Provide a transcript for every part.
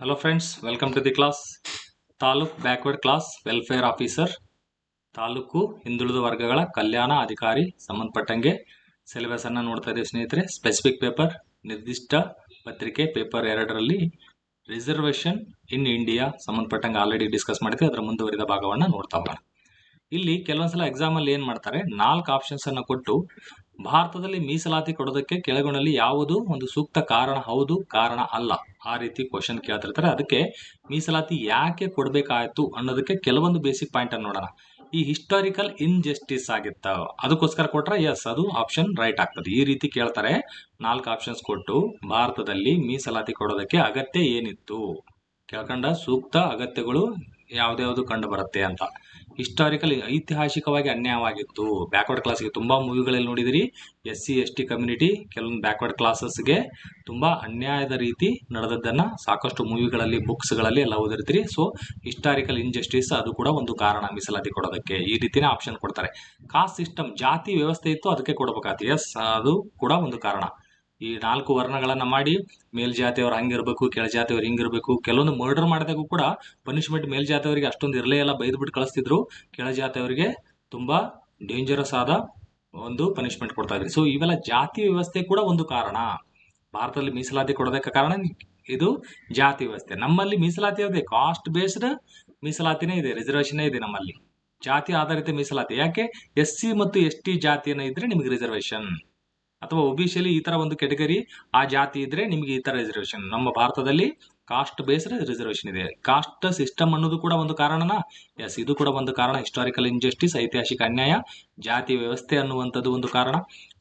Hello friends welcome to the class taluk backward class welfare officer taluk ಹಿಂದುಳಿದ ವರ್ಗಗಳ ಕಲ್ಯಾಣ ಅಧಿಕಾರಿ ಸಂಬಂಧಪಟ್ಟಂಗೆ ಸಿಲೆಬಸ್ಸನ್ನು ನೋಡ್ತಾ ಇದ್ದೀವಿ ಸ್ನೇಹಿತರೆ. ಸ್ಪೆಸಿಫಿಕ್ ಪೇಪರ್ ನಿರ್ದಿಷ್ಟ ಪತ್ರಿಕೆ ಪೇಪರ್ ಎರಡರಲ್ಲಿ ರಿಸರ್ವೇಷನ್ ಇನ್ ಇಂಡಿಯಾ ಸಂಬಂಧಪಟ್ಟಂಗೆ ಆಲ್ರೆಡಿ ಡಿಸ್ಕಸ್ ಮಾಡಿದ್ವಿ. ಅದರ ಮುಂದುವರಿದ ಭಾಗವನ್ನು ನೋಡ್ತಾ ಹೋಗೋಣ. ಇಲ್ಲಿ ಕೆಲವೊಂದ್ಸಲ ಎಕ್ಸಾಮಲ್ಲಿ ಏನು ಮಾಡ್ತಾರೆ? ನಾಲ್ಕು ಆಪ್ಷನ್ಸನ್ನು ಕೊಟ್ಟು ಭಾರತದಲ್ಲಿ ಮೀಸಲಾತಿ ಕೊಡೋದಕ್ಕೆ ಕೆಳಗಣಲ್ಲಿ ಯಾವುದು ಒಂದು ಸೂಕ್ತ ಕಾರಣ? ಹೌದು, ಕಾರಣ ಅಲ್ಲ. ಆ ರೀತಿ ಕ್ವಶನ್ ಕೇಳ್ತಿರ್ತಾರೆ. ಅದಕ್ಕೆ ಮೀಸಲಾತಿ ಯಾಕೆ ಕೊಡಬೇಕಾಯ್ತು ಅನ್ನೋದಕ್ಕೆ ಕೆಲವೊಂದು ಬೇಸಿಕ್ ಪಾಯಿಂಟ್ ಅನ್ನು ನೋಡೋಣ. ಈ ಹಿಸ್ಟಾರಿಕಲ್ ಇನ್ಜಸ್ಟಿಸ್ ಆಗಿತ್ತ. ಅದಕ್ಕೋಸ್ಕರ ಕೊಟ್ರೆ ಎಸ್ ಅದು ಆಪ್ಷನ್ ರೈಟ್ ಆಗ್ತದೆ. ಈ ರೀತಿ ಕೇಳ್ತಾರೆ. ನಾಲ್ಕು ಆಪ್ಷನ್ಸ್ ಕೊಟ್ಟು ಭಾರತದಲ್ಲಿ ಮೀಸಲಾತಿ ಕೊಡೋದಕ್ಕೆ ಅಗತ್ಯ ಏನಿತ್ತು? ಕೇಳ್ಕೊಂಡ ಸೂಕ್ತ ಅಗತ್ಯಗಳು ಯಾವ್ದ್ಯಾವ್ದು ಕಂಡು ಬರುತ್ತೆ ಅಂತ. ಹಿಸ್ಟಾರಿಕಲ್ ಐತಿಹಾಸಿಕವಾಗಿ ಅನ್ಯಾಯವಾಗಿತ್ತು. ಬ್ಯಾಕ್ವರ್ಡ್ ಕ್ಲಾಸ್ಗೆ ತುಂಬ ಮೂವಿಗಳಲ್ಲಿ ನೋಡಿದಿರಿ. S C S T community ಕೆಲವೊಂದು ಬ್ಯಾಕ್ವರ್ಡ್ ಕ್ಲಾಸಸ್ಗೆ ತುಂಬ ಅನ್ಯಾಯದ ರೀತಿ ನಡೆದದ್ದನ್ನು ಸಾಕಷ್ಟು ಮೂವಿಗಳಲ್ಲಿ ಬುಕ್ಸ್ಗಳಲ್ಲಿ ಎಲ್ಲ ಓದಿರ್ತೀರಿ. ಸೊ ಹಿಸ್ಟಾರಿಕಲ್ ಇಂಜಸ್ಟಿಸ್ ಅದು ಕೂಡ ಒಂದು ಕಾರಣ ಮೀಸಲಾತಿ ಕೊಡೋದಕ್ಕೆ ಈ ರೀತಿನೇ ಆಪ್ಷನ್ ಕೊಡ್ತಾರೆ. ಕಾಸ್ಟ್ ಸಿಸ್ಟಮ್ ಜಾತಿ ವ್ಯವಸ್ಥೆ ಇತ್ತು, ಅದಕ್ಕೆ ಕೊಡಬೇಕಾಗ್ತದೆ ಎಸ್ ಅದು ಕೂಡ ಒಂದು ಕಾರಣ. ಈ ನಾಲ್ಕು ವರ್ಣಗಳನ್ನು ಮಾಡಿ ಮೇಲ್ಜಾತಿಯವ್ರು ಹಂಗಿರ್ಬೇಕು, ಕೆಳಜಾತಿಯವ್ರು ಹಿಂಗಿರ್ಬೇಕು, ಕೆಲವೊಂದು ಮರ್ಡರ್ ಮಾಡಿದಾಗೂ ಕೂಡ ಪನಿಷ್ಮೆಂಟ್ ಮೇಲ್ಜಾತಿಯವರಿಗೆ ಅಷ್ಟೊಂದು ಇರಲೇ ಎಲ್ಲ ಬೈದ್ಬಿಟ್ಟು ಕಳಿಸ್ತಿದ್ರು. ಕೆಳಜಾತಿಯವರಿಗೆ ತುಂಬಾ ಡೇಂಜರಸ್ ಆದ ಒಂದು ಪನಿಷ್ಮೆಂಟ್ ಕೊಡ್ತಾ ಇದ್ರಿ. ಸೊ ಇವೆಲ್ಲ ಜಾತಿ ವ್ಯವಸ್ಥೆ ಕೂಡ ಒಂದು ಕಾರಣ. ಭಾರತದಲ್ಲಿ ಮೀಸಲಾತಿ ಕೊಡೋದಕ್ಕೆ ಕಾರಣ ಇದು ಜಾತಿ ವ್ಯವಸ್ಥೆ. ನಮ್ಮಲ್ಲಿ ಮೀಸಲಾತಿ ಇದೆ ಕಾಸ್ಟ್ ಬೇಸ್ಡ್ ಮೀಸಲಾತಿನೇ ಇದೆ ರಿಸರ್ವೇಶನ್ ಇದೆ ನಮ್ಮಲ್ಲಿ. ಜಾತಿ ಆಧಾರಿತ ಮೀಸಲಾತಿ. ಯಾಕೆ? ಎಸ್ ಸಿ ಮತ್ತು ಎಸ್ ಟಿ ಜಾತಿಯನ್ನು ಇದ್ರೆ ನಿಮಗೆ ರಿಸರ್ವೇಶನ್ ಅಥವಾ ಒಬಿಸಿಯಲ್ಲಿ ಈ ತರ ಒಂದು ಕೆಟಗರಿ ಆ ಜಾತಿ ಇದ್ರೆ ನಿಮಗೆ ಈ ತರ ರಿಸರ್ವೇಶನ್ ನಮ್ಮ ಭಾರತದಲ್ಲಿ ಕಾಸ್ಟ್ ಬೇಸ್ಡ್ ರಿಸರ್ವೇಶನ್ ಇದೆ. ಕಾಸ್ಟ್ ಸಿಸ್ಟಮ್ ಅನ್ನೋದು ಕೂಡ ಒಂದು ಕಾರಣನಾ? ಎಸ್ ಇದು ಕೂಡ ಒಂದು ಕಾರಣ. ಹಿಸ್ಟಾರಿಕಲ್ ಇಂಜಸ್ಟಿಸ್ ಐತಿಹಾಸಿಕ ಅನ್ಯಾಯ, ಜಾತಿ ವ್ಯವಸ್ಥೆ ಅನ್ನುವಂಥದ್ದು ಒಂದು ಕಾರಣ.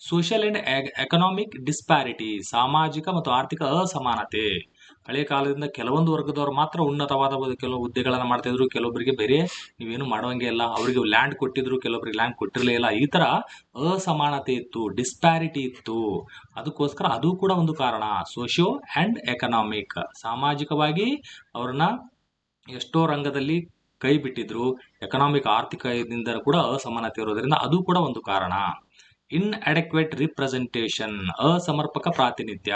ಸೋಷಿಯಲ್ ಅಂಡ್ ಎಕನಾಮಿಕ್ ಡಿಸ್ಪ್ಯಾರಿಟಿ ಸಾಮಾಜಿಕ ಮತ್ತು ಆರ್ಥಿಕ ಅಸಮಾನತೆ. ಹಳೆಯ ಕಾಲದಿಂದ ಕೆಲವೊಂದು ವರ್ಗದವರು ಮಾತ್ರ ಉನ್ನತವಾದ ಕೆಲವು ಹುದ್ದೆಗಳನ್ನು ಮಾಡ್ತಾ ಇದ್ರು. ಕೆಲವೊಬ್ಬರಿಗೆ ಬೇರೆ ನೀವೇನು ಮಾಡುವಂಗೆ ಇಲ್ಲ. ಅವರಿಗೆ ಲ್ಯಾಂಡ್ ಕೊಟ್ಟಿದ್ರು ಕೆಲವೊಬ್ಬರಿಗೆ ಲ್ಯಾಂಡ್ ಕೊಟ್ಟಿರಲೇ ಇಲ್ಲ. ಈ ತರ ಅಸಮಾನತೆ ಇತ್ತು ಡಿಸ್ಪ್ಯಾರಿಟಿ ಇತ್ತು. ಅದಕ್ಕೋಸ್ಕರ ಅದು ಕೂಡ ಒಂದು ಕಾರಣ ಸೋಷಿಯೋ ಅಂಡ್ ಎಕನಾಮಿಕ್ ಸಾಮಾಜಿಕವಾಗಿ ಅವ್ರನ್ನ ಎಷ್ಟೋ ರಂಗದಲ್ಲಿ ಕೈ ಬಿಟ್ಟಿದ್ರು. ಎಕನಾಮಿಕ್ ಆರ್ಥಿಕದಿಂದ ಕೂಡ ಅಸಮಾನತೆ ಇರೋದ್ರಿಂದ ಅದು ಕೂಡ ಒಂದು ಕಾರಣ. ಇನ್ ಅಡೆಕ್ವೇಟ್ ರಿಪ್ರೆಸೆಂಟೇಷನ್ ಅಸಮರ್ಪಕ ಪ್ರಾತಿನಿಧ್ಯ.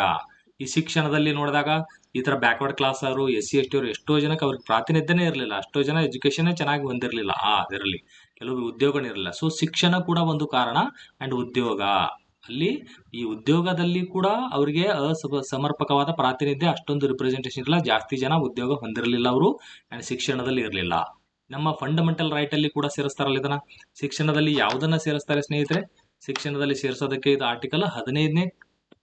ಈ ಶಿಕ್ಷಣದಲ್ಲಿ ನೋಡಿದಾಗ ಈ ತರ ಬ್ಯಾಕ್ವರ್ಡ್ ಕ್ಲಾಸ್ ಅವರು ಎಸ್ ಸಿ ಎಸ್ ಟಿ ಅವರು ಎಷ್ಟೋ ಜನಕ್ಕೆ ಅವ್ರಿಗೆ ಪ್ರಾತಿನಿಧ್ಯನೇ ಇರಲಿಲ್ಲ. ಅಷ್ಟೋ ಜನ ಎಜುಕೇಶನ್ ಚೆನ್ನಾಗಿ ಹೊಂದಿರಲಿಲ್ಲ ಆ, ಅದರಲ್ಲಿ ಕೆಲವು ಉದ್ಯೋಗನೇ ಇರಲಿಲ್ಲ. ಸೊ ಶಿಕ್ಷಣ ಕೂಡ ಒಂದು ಕಾರಣ ಅಂಡ್ ಉದ್ಯೋಗ. ಅಲ್ಲಿ ಈ ಉದ್ಯೋಗದಲ್ಲಿ ಕೂಡ ಅವರಿಗೆ ಅಸಮ ಸಮರ್ಪಕವಾದ ಪ್ರಾತಿನಿಧ್ಯ, ಅಷ್ಟೊಂದು ರಿಪ್ರೆಸೆಂಟೇಷನ್ ಇರಲಿಲ್ಲ. ಜಾಸ್ತಿ ಜನ ಉದ್ಯೋಗ ಹೊಂದಿರಲಿಲ್ಲ ಅವರು ಅಂಡ್ ಶಿಕ್ಷಣದಲ್ಲಿ ಇರಲಿಲ್ಲ. ನಮ್ಮ ಫಂಡಮೆಂಟಲ್ ರೈಟ್ ಅಲ್ಲಿ ಕೂಡ ಸೇರಿಸ್ತಾರಲ್ಲ ಇದನ್ನು. ಶಿಕ್ಷಣದಲ್ಲಿ ಯಾವುದನ್ನು ಸೇರಿಸ್ತಾರೆ ಸ್ನೇಹಿತರೆ? ಶಿಕ್ಷಣದಲ್ಲಿ ಸೇರಿಸೋದಕ್ಕೆ ಇದು ಆರ್ಟಿಕಲ್ ಹದಿನೈದನೇ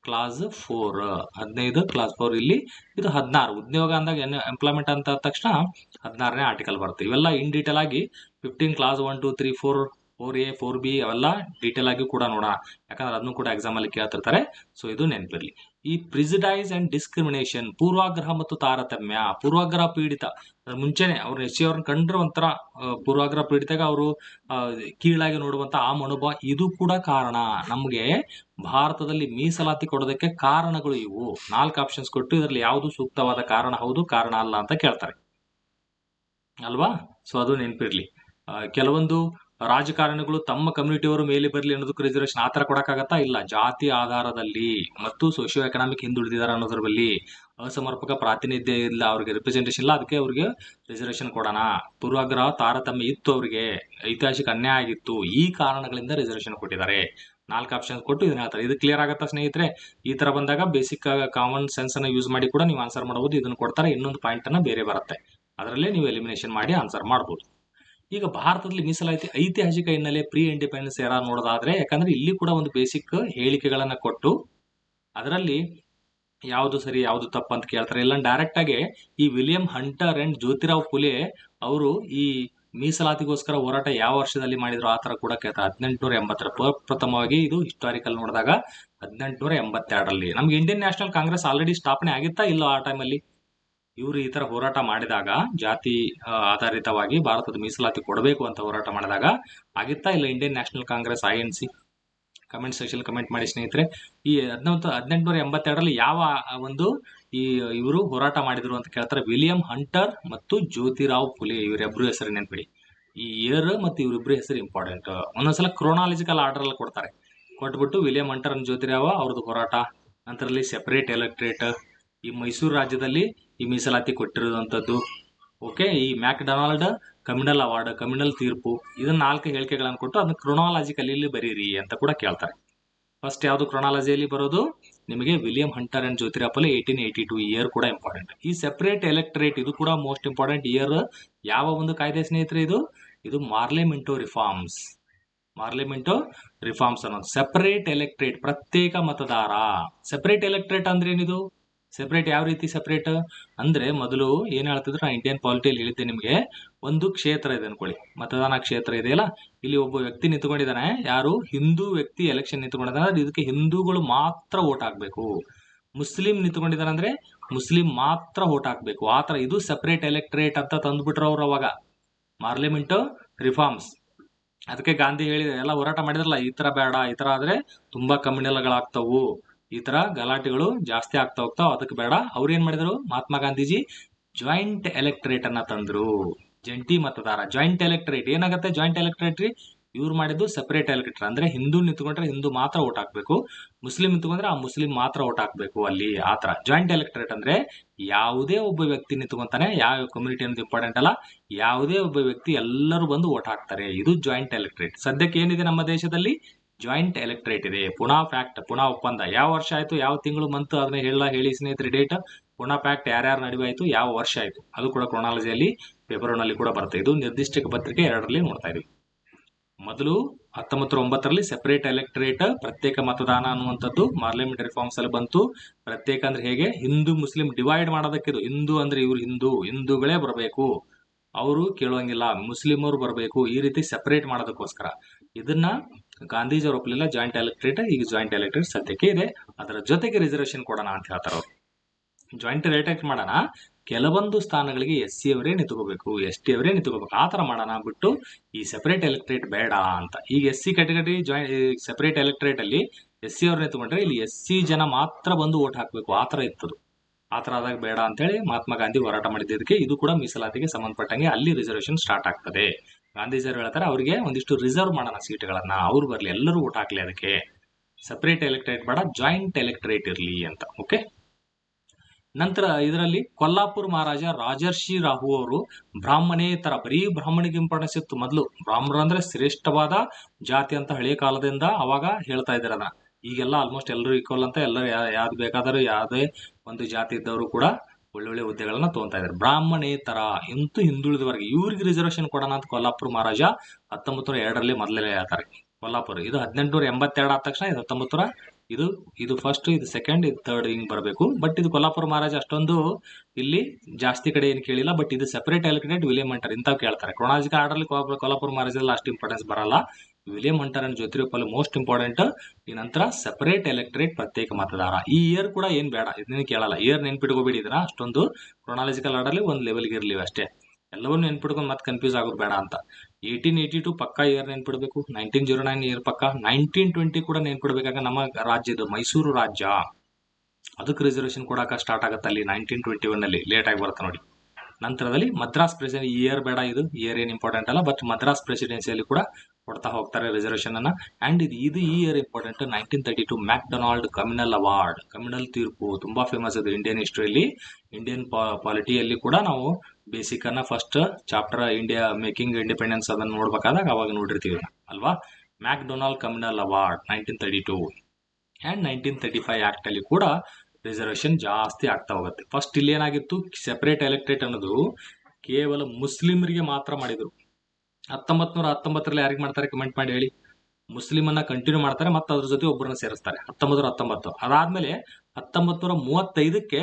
ಕ್ಲಾಸ್ ಫೋರ್ ಹದಿನೈದು ಕ್ಲಾಸ್ ಫೋರ್ ಇಲ್ಲಿ ಇದು ಹದಿನಾರು. ಉದ್ಯೋಗ ಅಂದಾಗ ಎಂಪ್ಲಾಯ್ಮೆಂಟ್ ಅಂತ ತಕ್ಷಣ ಹದಿನಾರನೇ ಆರ್ಟಿಕಲ್ ಬರುತ್ತೆ. ಇವೆಲ್ಲ ಇನ್ ಡೀಟೇಲ್ ಆಗಿ fifteen clause one two three four four A four B ಅವೆಲ್ಲ ಡೀಟೇಲ್ ಆಗಿ ಕೂಡ ನೋಡೋಣ. ಯಾಕಂದ್ರೆ ಅದನ್ನು ಕೂಡ ಎಕ್ಸಾಮ್ ಅಲ್ಲಿ ಕೇಳ್ತಿರ್ತಾರೆ. ಸೊ ಇದು ನೆನಪಿರ್ಲಿ. ಈ ಪ್ರಿಸಿಡೈಸ್ ಅಂಡ್ ಡಿಸ್ಕ್ರಿಮಿನೇಷನ್, ಪೂರ್ವಾಗ್ರಹ ಮತ್ತು ತಾರತಮ್ಯ, ಪೂರ್ವಾಗ್ರಹ ಪೀಡಿತ ಮುಂಚೆನೆ ಅವ್ರ ಎಸ್ ಸಿ ಅವ್ರನ್ನ ಕಂಡ್ರೆ ಒಂಥರ ಪೂರ್ವಾಗ್ರಹ ಪೀಡಿತಾಗ ಅವರು ಕೀಳಾಗಿ ನೋಡುವಂತ ಆ ಮನೋಭಾವ ಇದು ಕೂಡ ಕಾರಣ. ನಮಗೆ ಭಾರತದಲ್ಲಿ ಮೀಸಲಾತಿ ಕೊಡೋದಕ್ಕೆ ಕಾರಣಗಳು ಇವು. ನಾಲ್ಕು ಆಪ್ಷನ್ಸ್ ಕೊಟ್ಟು ಇದರಲ್ಲಿ ಯಾವುದು ಸೂಕ್ತವಾದ ಕಾರಣ ಹೌದು, ಕಾರಣ ಅಲ್ಲ ಅಂತ ಕೇಳ್ತಾರೆ. ಅಲ್ವಾ? ಸೊ ಅದು ನೆನಪಿರ್ಲಿ. ಕೆಲವೊಂದು ರಾಜಕಾರಣಿಗಳು ತಮ್ಮ ಕಮ್ಯುನಿಟಿಯವರು ಮೇಲೆ ಬರಲಿ ಅನ್ನೋದಕ್ಕೆ ರಿಸರ್ವೇಶನ್ ಆತರ ಕೊಡೋಕ್ಕಾಗತ್ತಾ? ಇಲ್ಲ. ಜಾತಿ ಆಧಾರದಲ್ಲಿ ಮತ್ತು ಸೋಷಿಯೋ ಎಕನಾಮಿಕ್ ಹಿಂದುಳಿದಿದ್ದಾರೆ ಅನ್ನೋದ್ರ ಬಲ್ಲಿ ಅಸಮರ್ಪಕ ಪ್ರಾತಿನಿಧ್ಯ ಇಲ್ಲ, ಅವ್ರಿಗೆ ರಿಪ್ರೆಸೆಂಟೇಷನ್ ಇಲ್ಲ. ಅದಕ್ಕೆ ಅವ್ರಿಗೆ ರಿಸರ್ವೇಶನ್ ಕೊಡೋಣ. ಪೂರ್ವಾಗ್ರಹ ತಾರತಮ್ಯ ಇತ್ತು ಅವರಿಗೆ. ಐತಿಹಾಸಿಕ ಅನ್ಯಾಯ ಆಗಿತ್ತು. ಈ ಕಾರಣಗಳಿಂದ ರಿಸರ್ವೇಶನ್ ಕೊಟ್ಟಿದ್ದಾರೆ. ನಾಲ್ಕು ಆಪ್ಷನ್ಸ್ ಕೊಟ್ಟು ಇದನ್ನ ಹೇಳ್ತಾರೆ. ಇದು ಕ್ಲಿಯರ್ ಆಗುತ್ತಾ ಸ್ನೇಹಿತರೆ? ಈ ತರ ಬಂದಾಗ ಬೇಸಿಕ್ ಕಾಮನ್ ಸೆನ್ಸ್ ಅನ್ನ ಯೂಸ್ ಮಾಡಿ ಕೂಡ ನೀವು ಆನ್ಸರ್ ಮಾಡಬಹುದು ಇದನ್ನು ಕೊಡ್ತಾರೆ. ಇನ್ನೊಂದು ಪಾಯಿಂಟ್ ಅನ್ನ ಬೇರೆ ಬರುತ್ತೆ. ಅದರಲ್ಲೇ ನೀವು ಎಲಿಮಿನೇಷನ್ ಮಾಡಿ ಆನ್ಸರ್ ಮಾಡಬಹುದು ಈಗ ಭಾರತದಲ್ಲಿ ಮೀಸಲಾತಿ ಐತಿಹಾಸಿಕ ಹಿನ್ನೆಲೆ ಪ್ರೀ ಇಂಡಿಪೆಂಡೆನ್ಸ್ ಎರ ನೋಡೋದಾದ್ರೆ, ಯಾಕಂದ್ರೆ ಇಲ್ಲಿ ಕೂಡ ಒಂದು ಬೇಸಿಕ್ ಹೇಳಿಕೆಗಳನ್ನ ಕೊಟ್ಟು ಅದರಲ್ಲಿ ಯಾವುದು ಸರಿ, ಯಾವುದು ತಪ್ಪು ಅಂತ ಕೇಳ್ತಾರೆ. ಇಲ್ಲ ಡೈರೆಕ್ಟ್ ಆಗಿ ಈ William Hunter and Jyotirao Phule ಅವರು ಈ ಮೀಸಲಾತಿಗೋಸ್ಕರ ಹೋರಾಟ ಯಾವ ವರ್ಷದಲ್ಲಿ ಮಾಡಿದ್ರು ಆ ತರ ಕೂಡ ಕೇಳ್ತಾರೆ. ಹದಿನೆಂಟುನೂರ ಎಂಬತ್ತರ ಪ್ರಥಮವಾಗಿ ಇದು ಹಿಸ್ಟಾರಿಕಲ್ ನೋಡಿದಾಗ ಹದಿನೆಂಟುನೂರ ಎಂಬತ್ತೆರಡರಲ್ಲಿ. ನಮ್ಗೆ ಇಂಡಿಯನ್ ನ್ಯಾಷನಲ್ ಕಾಂಗ್ರೆಸ್ ಆಲ್ರೆಡಿ ಸ್ಥಾಪನೆ ಆಗಿತ್ತಾ ಇಲ್ಲ ಆ ಟೈಮಲ್ಲಿ ಇವರು ಈ ಥರ ಹೋರಾಟ ಮಾಡಿದಾಗ, ಜಾತಿ ಆಧಾರಿತವಾಗಿ ಭಾರತದ ಮೀಸಲಾತಿ ಕೊಡಬೇಕು ಅಂತ ಹೋರಾಟ ಮಾಡಿದಾಗ ಆಗಿತ್ತಾ ಇಲ್ಲ Indian National Congress I N C comment section comment ಮಾಡಿ ಸ್ನೇಹಿತರೆ. ಈ ಹದಿನೆಂಟು ಹದಿನೆಂಟುನೂರ ಎಂಬತ್ತೆರಡರಲ್ಲಿ ಯಾವ ಒಂದು ಈ, ಇವರು ಹೋರಾಟ ಮಾಡಿದ್ರು ಅಂತ ಕೇಳ್ತಾರೆ. ವಿಲಿಯಂ ಹಂಟರ್ ಮತ್ತು ಜ್ಯೋತಿರಾವ್ ಫುಲೆ ಇವರಿಬ್ಬರು ಹೆಸರು ನೆನ್ಪಿಡಿ. ಈ ಇಯರ್ ಮತ್ತು ಇವರಿಬ್ಬರು ಹೆಸರು ಇಂಪಾರ್ಟೆಂಟ್ ಒಂದೊಂದ್ಸಲ ಕ್ರೋನಾಲಜಿಕಲ್ ಆರ್ಡರ್ ಅಲ್ಲಿ ಕೊಡ್ತಾರೆ. ಕೊಟ್ಬಿಟ್ಟು ವಿಲಿಯಂ ಹಂಟರ್ ಜ್ಯೋತಿರಾವ್ ಅವ್ರದ್ದು ಹೋರಾಟ ನಂತರಲ್ಲಿ ಸೆಪರೇಟ್ ಎಲೆಕ್ಟ್ರೇಟ್ ಈ ಮೈಸೂರು ರಾಜ್ಯದಲ್ಲಿ ಈ ಮೀಸಲಾತಿ ಕೊಟ್ಟಿರುವಂಥದ್ದು ಓಕೆ ಈ MacDonald communal award, communal ತೀರ್ಪು ಇದನ್ನ ನಾಲ್ಕು ಹೇಳಿಕೆಗಳನ್ನು ಕೊಟ್ಟು ಅದನ್ನ ಕ್ರೊನಾಲಜಿಕಲಿ ಬರೀರಿ ಅಂತ ಕೂಡ ಕೇಳ್ತಾರೆ. ಫಸ್ಟ್ ಯಾವುದು ಕ್ರೊನಾಲಜಿಯಲ್ಲಿ ಬರೋದು? ನಿಮಗೆ ವಿಲಿಯಂ ಹಂಟರ್ ಅಂಡ್ ಜ್ಯೋತಿರಾಪಲ್ಲಿ ಏಯ್ಟೀನ್ ಏಯ್ಟಿ ಟು ಇಯರ್ ಕೂಡ ಇಂಪಾರ್ಟೆಂಟ್ ಈ ಸೆಪರೇಟ್ ಎಲೆಕ್ಟ್ರೇಟ್ ಇದು ಕೂಡ ಮೋಸ್ಟ್ ಇಂಪಾರ್ಟೆಂಟ್ ಇಯರ್ ಯಾವ ಒಂದು ಕಾಯ್ದೆ ಸ್ನೇಹಿತರೆ ಇದು? ಇದು Morley Minto reforms Morley Minto reforms ಅನ್ನೋದು. ಸೆಪರೇಟ್ ಎಲೆಕ್ಟ್ರೇಟ್ ಪ್ರತ್ಯೇಕ ಮತದಾರ. ಸೆಪರೇಟ್ ಎಲೆಕ್ಟ್ರೇಟ್ ಅಂದ್ರೆ ಏನಿದು? ಸೆಪರೇಟ್ ಯಾವ ರೀತಿ ಸೆಪರೇಟ್ ಅಂದ್ರೆ ಮೊದಲು ಏನ್ ಹೇಳ್ತಿದ್ರು? ನಾ ಇಂಡಿಯನ್ ಪಾಲಿಟಿಯಲ್ಲಿ ಹೇಳಿದ್ದೆ ನಿಮಗೆ. ಒಂದು ಕ್ಷೇತ್ರ ಇದೆ ಅನ್ಕೊಳ್ಳಿ. ಮತದಾನ ಕ್ಷೇತ್ರ ಇದೆಯಲ್ಲ ಇಲ್ಲಿ ಒಬ್ಬ ವ್ಯಕ್ತಿ ನಿಂತ್ಕೊಂಡಿದ್ದಾನೆ. ಯಾರು? ಹಿಂದೂ ವ್ಯಕ್ತಿ ಎಲೆಕ್ಷನ್ ನಿಂತ್ಕೊಂಡಿದ್ದಾನೆ. ಇದಕ್ಕೆ ಹಿಂದೂಗಳು ಮಾತ್ರ ವೋಟ್ ಹಾಕ್ಬೇಕು. ಮುಸ್ಲಿಂ ನಿಂತ್ಕೊಂಡಿದ್ದಾನೆ ಅಂದ್ರೆ ಮುಸ್ಲಿಂ ಮಾತ್ರ ವೋಟ್ ಹಾಕ್ಬೇಕು. ಆ ತರ ಇದು ಸೆಪರೇಟ್ ಎಲೆಕ್ಟ್ರೇಟ್ ಅಂತ ತಂದ್ಬಿಟ್ರು ಅವ್ರು ಅವಾಗ. ಮಾರ್ಲಿಮೆಂಟ್ ರಿಫಾರ್ಮ್ಸ್ ಅದಕ್ಕೆ ಗಾಂಧಿ ಹೇಳಿದ ಎಲ್ಲ ಹೋರಾಟ ಮಾಡಿದ್ರಲ್ಲ, ಈ ತರ ಬೇಡ, ಈ ತರ ಆದ್ರೆ ತುಂಬಾ ಕಮ್ಯುನಲ್ಗಳಾಗ್ತವು ಈ ತರ ಗಲಾಟೆಗಳು ಜಾಸ್ತಿ ಆಗ್ತಾ ಹೋಗ್ತಾವ ಅದಕ್ಕೆ ಬೇಡ. ಅವ್ರು ಏನ್ ಮಾಡಿದ್ರು? ಮಹಾತ್ಮ ಗಾಂಧೀಜಿ ಜಾಯಿಂಟ್ ಎಲೆಕ್ಟ್ರೇಟ್ ಅನ್ನ ತಂದ್ರು. ಜಂಟಿ ಮತದಾರ. ಜಾಯಿಂಟ್ ಎಲೆಕ್ಟ್ರೇಟ್ ಏನಾಗುತ್ತೆ ಜಾಯಿಂಟ್ ಎಲೆಕ್ಟ್ರೇಟ್ ರೀ? ಇವ್ರು ಮಾಡಿದ್ದು ಸೆಪರೇಟ್ ಎಲೆಕ್ಟ್ರೇಟ್ ಅಂದ್ರೆ ಹಿಂದೂ ನಿಂತ್ಕೊಂಡ್ರೆ ಹಿಂದೂ ಮಾತ್ರ ಓಟ್ ಹಾಕ್ಬೇಕು. ಮುಸ್ಲಿಂ ನಿಂತ್ಕೊಂಡ್ರೆ ಆ ಮುಸ್ಲಿಂ ಮಾತ್ರ ಓಟ್ ಹಾಕ್ಬೇಕು ಅಲ್ಲಿ. ಆ ತರ. ಜಾಯಿಂಟ್ ಎಲೆಕ್ಟ್ರೇಟ್ ಅಂದ್ರೆ ಯಾವುದೇ ಒಬ್ಬ ವ್ಯಕ್ತಿ ನಿಂತ್ಕೊಂತಾನೆ. ಯಾವ ಕಮ್ಯುನಿಟಿ ಅನ್ನೋದು ಇಂಪಾರ್ಟೆಂಟ್ ಅಲ್ಲ. ಯಾವುದೇ ಒಬ್ಬ ವ್ಯಕ್ತಿ ಎಲ್ಲರೂ ಬಂದು ಓಟ್ ಹಾಕ್ತಾರೆ. ಇದು ಜಾಯಿಂಟ್ ಎಲೆಕ್ಟ್ರೇಟ್ ಸದ್ಯಕ್ಕೆ ಏನಿದೆ ನಮ್ಮ ದೇಶದಲ್ಲಿ? ಜಾಯಿಂಟ್ ಎಲೆಕ್ಟ್ರೇಟ್ ಇದೆ. ಪುನಃ ಫ್ಯಾಕ್ಟ್, ಪುನಃ ಒಪ್ಪಂದ. ಯಾವ ವರ್ಷ ಆಯ್ತು? ಯಾವ ತಿಂಗಳು ಮಂತ್ ಅದನ್ನ ಹೇಳ ಹೇಳಿ ಸ್ನೇಹಿತರೆ, ಡೇಟ್. ಪುನಃ ಫ್ಯಾಕ್ಟ್ ಯಾರ್ಯಾರು ನಡುವೆ ಆಯ್ತು? ಯಾವ ವರ್ಷ ಆಯ್ತು? ಅದು ಕೂಡ ಕ್ರೊನಾಲಜಿಯಲ್ಲಿ ಪೇಪರ್ ಕೂಡ ಬರುತ್ತೆ. ಇದು ನಿರ್ದಿಷ್ಟ ಪತ್ರಿಕೆ ಎರಡರಲ್ಲಿ ನೋಡ್ತಾ ಇದೀವಿ ಮೊದಲು ಹತ್ತೊಂಬತ್ತು ಒಂಬತ್ತರಲ್ಲಿ ಸೆಪರೇಟ್ ಎಲೆಕ್ಟ್ರೇಟ್ ಪ್ರತ್ಯೇಕ ಮತದಾನ ಅನ್ನುವಂಥದ್ದು ಪಾರ್ಲಿಮೆಂಟ್ ರಿಫಾರ್ಮ್ಸ್ ಅಲ್ಲಿ ಬಂತು. ಪ್ರತ್ಯೇಕ ಅಂದ್ರೆ ಹೇಗೆ? ಹಿಂದೂ, ಮುಸ್ಲಿಂ ಡಿವೈಡ್ ಮಾಡೋದಕ್ಕಿದು ಹಿಂದೂ ಅಂದ್ರೆ ಇವ್ರು ಹಿಂದೂ. ಹಿಂದೂಗಳೇ ಬರಬೇಕು. ಅವರು ಕೇಳುವಂಗಿಲ್ಲ ಮುಸ್ಲಿಮರು ಬರಬೇಕು. ಈ ರೀತಿ ಸೆಪರೇಟ್ ಮಾಡೋದಕ್ಕೋಸ್ಕರ. ಇದನ್ನ ಗಾಂಧೀಜಿಯವರು ಒಪ್ಪಲಿಲ್ಲ ಜಾಯಿಂಟ್ ಎಲೆಕ್ಟ್ರೇಟ್ ಈಗ ಜಾಯಿಂಟ್ ಎಲೆಕ್ಟ್ರೇಟ್ ಸದ್ಯಕ್ಕೆ ಇದೆ. ಅದರ ಜೊತೆಗೆ ರಿಸರ್ವೇಶನ್ ಕೊಡೋಣ ಅಂತ ಹೇಳ್ತಾರೆ ಅವರು. ಜಾಯಿಂಟ್ ಎಲೆಕ್ಟ್ರೇಟ್ ಮಾಡೋಣ. ಕೆಲವೊಂದು ಸ್ಥಾನಗಳಿಗೆ ಎಸ್ ಸಿ ಅವರೇ ನಿಂತ್ಕೋಬೇಕು ಎಸ್ ಟಿ ಅವರೇ ನಿಂತ್ಕೋಬೇಕು. ಆ ಥರ ಮಾಡೋಣ ಬಿಟ್ಟು ಈ ಸೆಪರೇಟ್ ಎಲೆಕ್ಟ್ರೇಟ್ ಬೇಡ ಅಂತ. ಈಗ S C category joint separate ಎಲೆಕ್ಟ್ರೇಟಲ್ಲಿ S C ಅವ್ರು ನಿಂತ್ಕೊಂಡ್ರೆ ಇಲ್ಲಿ ಎಸ್ ಸಿ ಜನ ಮಾತ್ರ ಬಂದು ಓಟ್ ಹಾಕಬೇಕು. ಆ ಥರ ಇತ್ತದು. ಆ ಥರ ಆದಾಗ ಬೇಡ ಅಂತೇಳಿ ಮಹಾತ್ಮ ಗಾಂಧಿ ಹೋರಾಟ ಮಾಡಿದ್ದಕ್ಕೆ ಇದು ಕೂಡ ಮೀಸಲಾತಿಗೆ ಸಂಬಂಧಪಟ್ಟಂಗೆ ಅಲ್ಲಿ ರಿಸರ್ವೇಶನ್ ಸ್ಟಾರ್ಟ್ ಆಗ್ತದೆ. ಗಾಂಧೀಜಿಯವರು ಹೇಳ್ತಾರೆ, ಅವರಿಗೆ ಒಂದಿಷ್ಟು ರಿಸರ್ವ್ ಮಾಡೋಣ ಸೀಟ್ಗಳನ್ನ ಅವ್ರು ಬರಲಿ, ಎಲ್ಲರೂ ಓಟ್ ಹಾಕ್ಲಿ ಅದಕ್ಕೆ. ಸಪ್ರೇಟ್ ಎಲೆಕ್ಟ್ರೇಟ್ ಬೇಡ ಜಾಯಿಂಟ್ ಎಲೆಕ್ಟ್ರೇಟ್ ಇರಲಿ ಅಂತ ಓಕೆ ನಂತರ ಇದರಲ್ಲಿ ಕೊಲ್ಲಾಪುರ ಮಹಾರಾಜ ರಾಜರ್ಷಿ ರಾಹು ಅವರು ಬ್ರಾಹ್ಮಣೇತರ, ಬರೀ ಬ್ರಾಹ್ಮಣಿಗೆ ಇಂಪಾರ್ಟೆನ್ಸ್ ಇತ್ತು ಮೊದಲು. ಬ್ರಾಹ್ಮಣರು ಅಂದ್ರೆ ಶ್ರೇಷ್ಠವಾದ ಜಾತಿ ಅಂತ ಹಳೆಯ ಕಾಲದಿಂದ ಅವಾಗ ಹೇಳ್ತಾ ಇದ್ದಾರೆ ಅದನ್ನ. ಈಗೆಲ್ಲ ಆಲ್ಮೋಸ್ಟ್ ಎಲ್ಲರೂ ಈಕ್ವಲ್ ಅಂತ, ಎಲ್ಲರೂ ಯಾವ್ದು ಬೇಕಾದರೂ ಯಾವುದೇ ಒಂದು ಜಾತಿ ಇದ್ದವರು ಕೂಡ ಒಳ್ಳೊಳ್ಳೆ ಹುದ್ದೆಗಳನ್ನ ತಗೊಂತಾ ಇದ್ದಾರೆ ಬ್ರಾಹ್ಮಣೇತರ ಇಂತೂ ಹಿಂದುಳಿದವರೆಗೆ ಇವ್ರಿಗೆ ರಿಸರ್ವೇಷನ್ ಕೊಡೋಣ ಅಂತ ಕೊಲ್ಲಾಪುರ ಮಹಾರಾಜ ಹತ್ತೊಂಬತ್ತು ನೂರ ಎರಡರಲ್ಲಿ ಮೊದಲೇ ಹೇಳ್ತಾರೆ ಕೊಲ್ಲಾಪುರ. ಇದು ಹದಿನೆಂಟುನೂರ ಎಂಬತ್ತೆರಡು ಆದ ತಕ್ಷಣ ಇದು ಹತ್ತೊಂಬತ್ತು ನೂರ ಇದು ಇದು ಫಸ್ಟ್ ಇದು ಸೆಕೆಂಡ್ ಇದು ಥರ್ಡ್ ಹಿಂಗ್ ಬರಬೇಕು. ಬಟ್ ಇದು ಕೊಲ್ಲಾಪುರ ಮಹಾರಾಜ ಅಷ್ಟೊಂದು ಇಲ್ಲಿ ಜಾಸ್ತಿ ಕಡೆ ಏನು ಕೇಳಿಲ್ಲ ಬಟ್ ಇದು ಸೆಪರೇಟ್ ಎಲೆಕ್ಟೆಡ್ ವಿಲಿಯಂ ಹಂಟರ್ ಇಂಥವು ಕೇಳ್ತಾರೆ. ಕ್ರೊನಾಲಜಿಕಲ್ ಆರ್ಡರ್ಲಿ ಕೊಲ್ಲಾಪುರ ಮಹಾರಾಜಲ್ಲಿ ಅಷ್ಟು ಇಂಪಾರ್ಟೆನ್ಸ್ ಬರಲ್ಲ. ವಿಲಿಯಂ ಹಂಟರ್ ಅಂಡ್ ಜ್ಯೋತಿರೂಪಲ್ಲಿ ಮೋಸ್ಟ್ ಇಂಪಾರ್ಟೆಂಟ್ ಈ ನಂತರ ಸೆಪರೇಟ್ ಎಲೆಕ್ಟ್ರೇಟ್ ಪ್ರತ್ಯೇಕ ಮತದಾರ. ಈ ಇಯರ್ ಕೂಡ ಏನು ಬೇಡ, ಇದನ್ನ ಕೇಳಲ್ಲ. ಇಯರ್ ನೆನ್ಪಿಟ್ಕೋಬೇಡಿ ಇದನ್ನ. ಅಷ್ಟೊಂದು ಕ್ರೊನಾಲಜಿಕಲ್ ಆರ್ಡರ್ಲಿ ಒಂದು ಲೆವೆಲ್ಗೆ ಇರಲಿ ಅಷ್ಟೇ. ಎಲ್ಲವನ್ನೂ ನೆನ್ಪಿಡ್ಕೊಂಡು ಮತ್ತೆ ಕನ್ಫ್ಯೂಸ್ ಆಗೋದು ಬೇಡ ಅಂತ. ಏಯ್ಟೀನ್ ಏಯ್ಟಿ ಟು ಪಕ್ಕ ಇಯರ್ ನೆನ್ಪಿಡ್ಬೇಕು ನೈನ್ಟೀನ್ ಜೀರೋ ನೈನ್ ಇಯರ್ ಪಕ್ಕ ನೈನ್ಟೀನ್ ಟ್ವೆಂಟಿ ಕೂಡ ನೆನ್ಪಿಡ್ಬೇಕಾಗ ನಮ್ಮ ರಾಜ್ಯದ ಮೈಸೂರು ರಾಜ್ಯ. ಅದಕ್ಕೆ ರಿಸರ್ವೇಷನ್ ಕೊಡಾಕ ಸ್ಟಾರ್ಟ್ ಆಗುತ್ತೆ ಅಲ್ಲಿ ನೈನ್ಟೀನ್ ಟ್ವೆಂಟಿ ಲೇಟ್ ಆಗಿ ಬರುತ್ತೆ ನೋಡಿ. ನಂತರದಲ್ಲಿ ಮದ್ರಾಸ್ ಪ್ರೆಸಿಡೆನ್ಸಿ ಇಯರ್ ಬೇಡ ಇದು ಇಯರ್ ಏನು ಇಂಪಾರ್ಟೆಂಟ್ ಅಲ್ಲ ಬಟ್ ಮದ್ರಾಸ್ ಪ್ರೆಸಿಡೆನ್ಸಿಯಲ್ಲಿ ಕೂಡ ಕೊಡ್ತಾ ಹೋಗ್ತಾರೆ ರಿಸರ್ವೇಷನ್ ಅನ್ನ. ಅಂಡ್ ಇದು ಇದು ಈ year important nineteen thirty two MacDonald communal award communal ತೀರ್ಪು ತುಂಬಾ ಫೇಮಸ್ ಅದು ಇಂಡಿಯನ್ ಹಿಸ್ಟ್ರಿಯಲ್ಲಿ ಇಂಡಿಯನ್ ಪಾಲಿಟಿಯಲ್ಲಿ ಕೂಡ ನಾವು ಬೇಸಿಕ್ ಅನ್ನ first chapter India making independence ಅದನ್ನ ನೋಡ್ಬೇಕಾದಾಗ ಅವಾಗ ನೋಡಿರ್ತೀವಿ ಅಲ್ವಾ? MacDonald communal award nineteen thirty two and nineteen thirty five act ಅಲ್ಲಿ ಕೂಡ ರಿಸರ್ವೇಷನ್ ಜಾಸ್ತಿ ಆಗ್ತಾ ಹೋಗುತ್ತೆ. ಫಸ್ಟ್ ಇಲ್ಲಿ ಏನಾಗಿತ್ತು? ಸೆಪರೇಟ್ ಎಲೆಕ್ಟ್ರೇಟ್ ಅನ್ನೋದು ಕೇವಲ ಮುಸ್ಲಿಮರಿಗೆ ಮಾತ್ರ ಮಾಡಿದ್ರು. ಹತ್ತೊಂಬತ್ ನೂರ ಹತ್ತೊಂಬತ್ತರಲ್ಲಿ ಯಾರಿಗೆ ಮಾಡ್ತಾರೆ? ಕಮೆಂಟ್ ಮಾಡಿ ಹೇಳಿ. ಮುಸ್ಲಿಮನ್ನ ಕಂಟಿನ್ಯೂ ಮಾಡ್ತಾರೆ, ಮತ್ತೆ ಅದ್ರ ಜೊತೆ ಒಬ್ಬರನ್ನ ಸೇರಿಸ್ತಾರೆ. ಹತ್ತೊಂಬತ್ತು ಹತ್ತೊಂಬತ್ತು ಅದಾದ್ಮೇಲೆ ಹತ್ತೊಂಬತ್ ನೂರ ಮೂವತ್ತೈದಕ್ಕೆ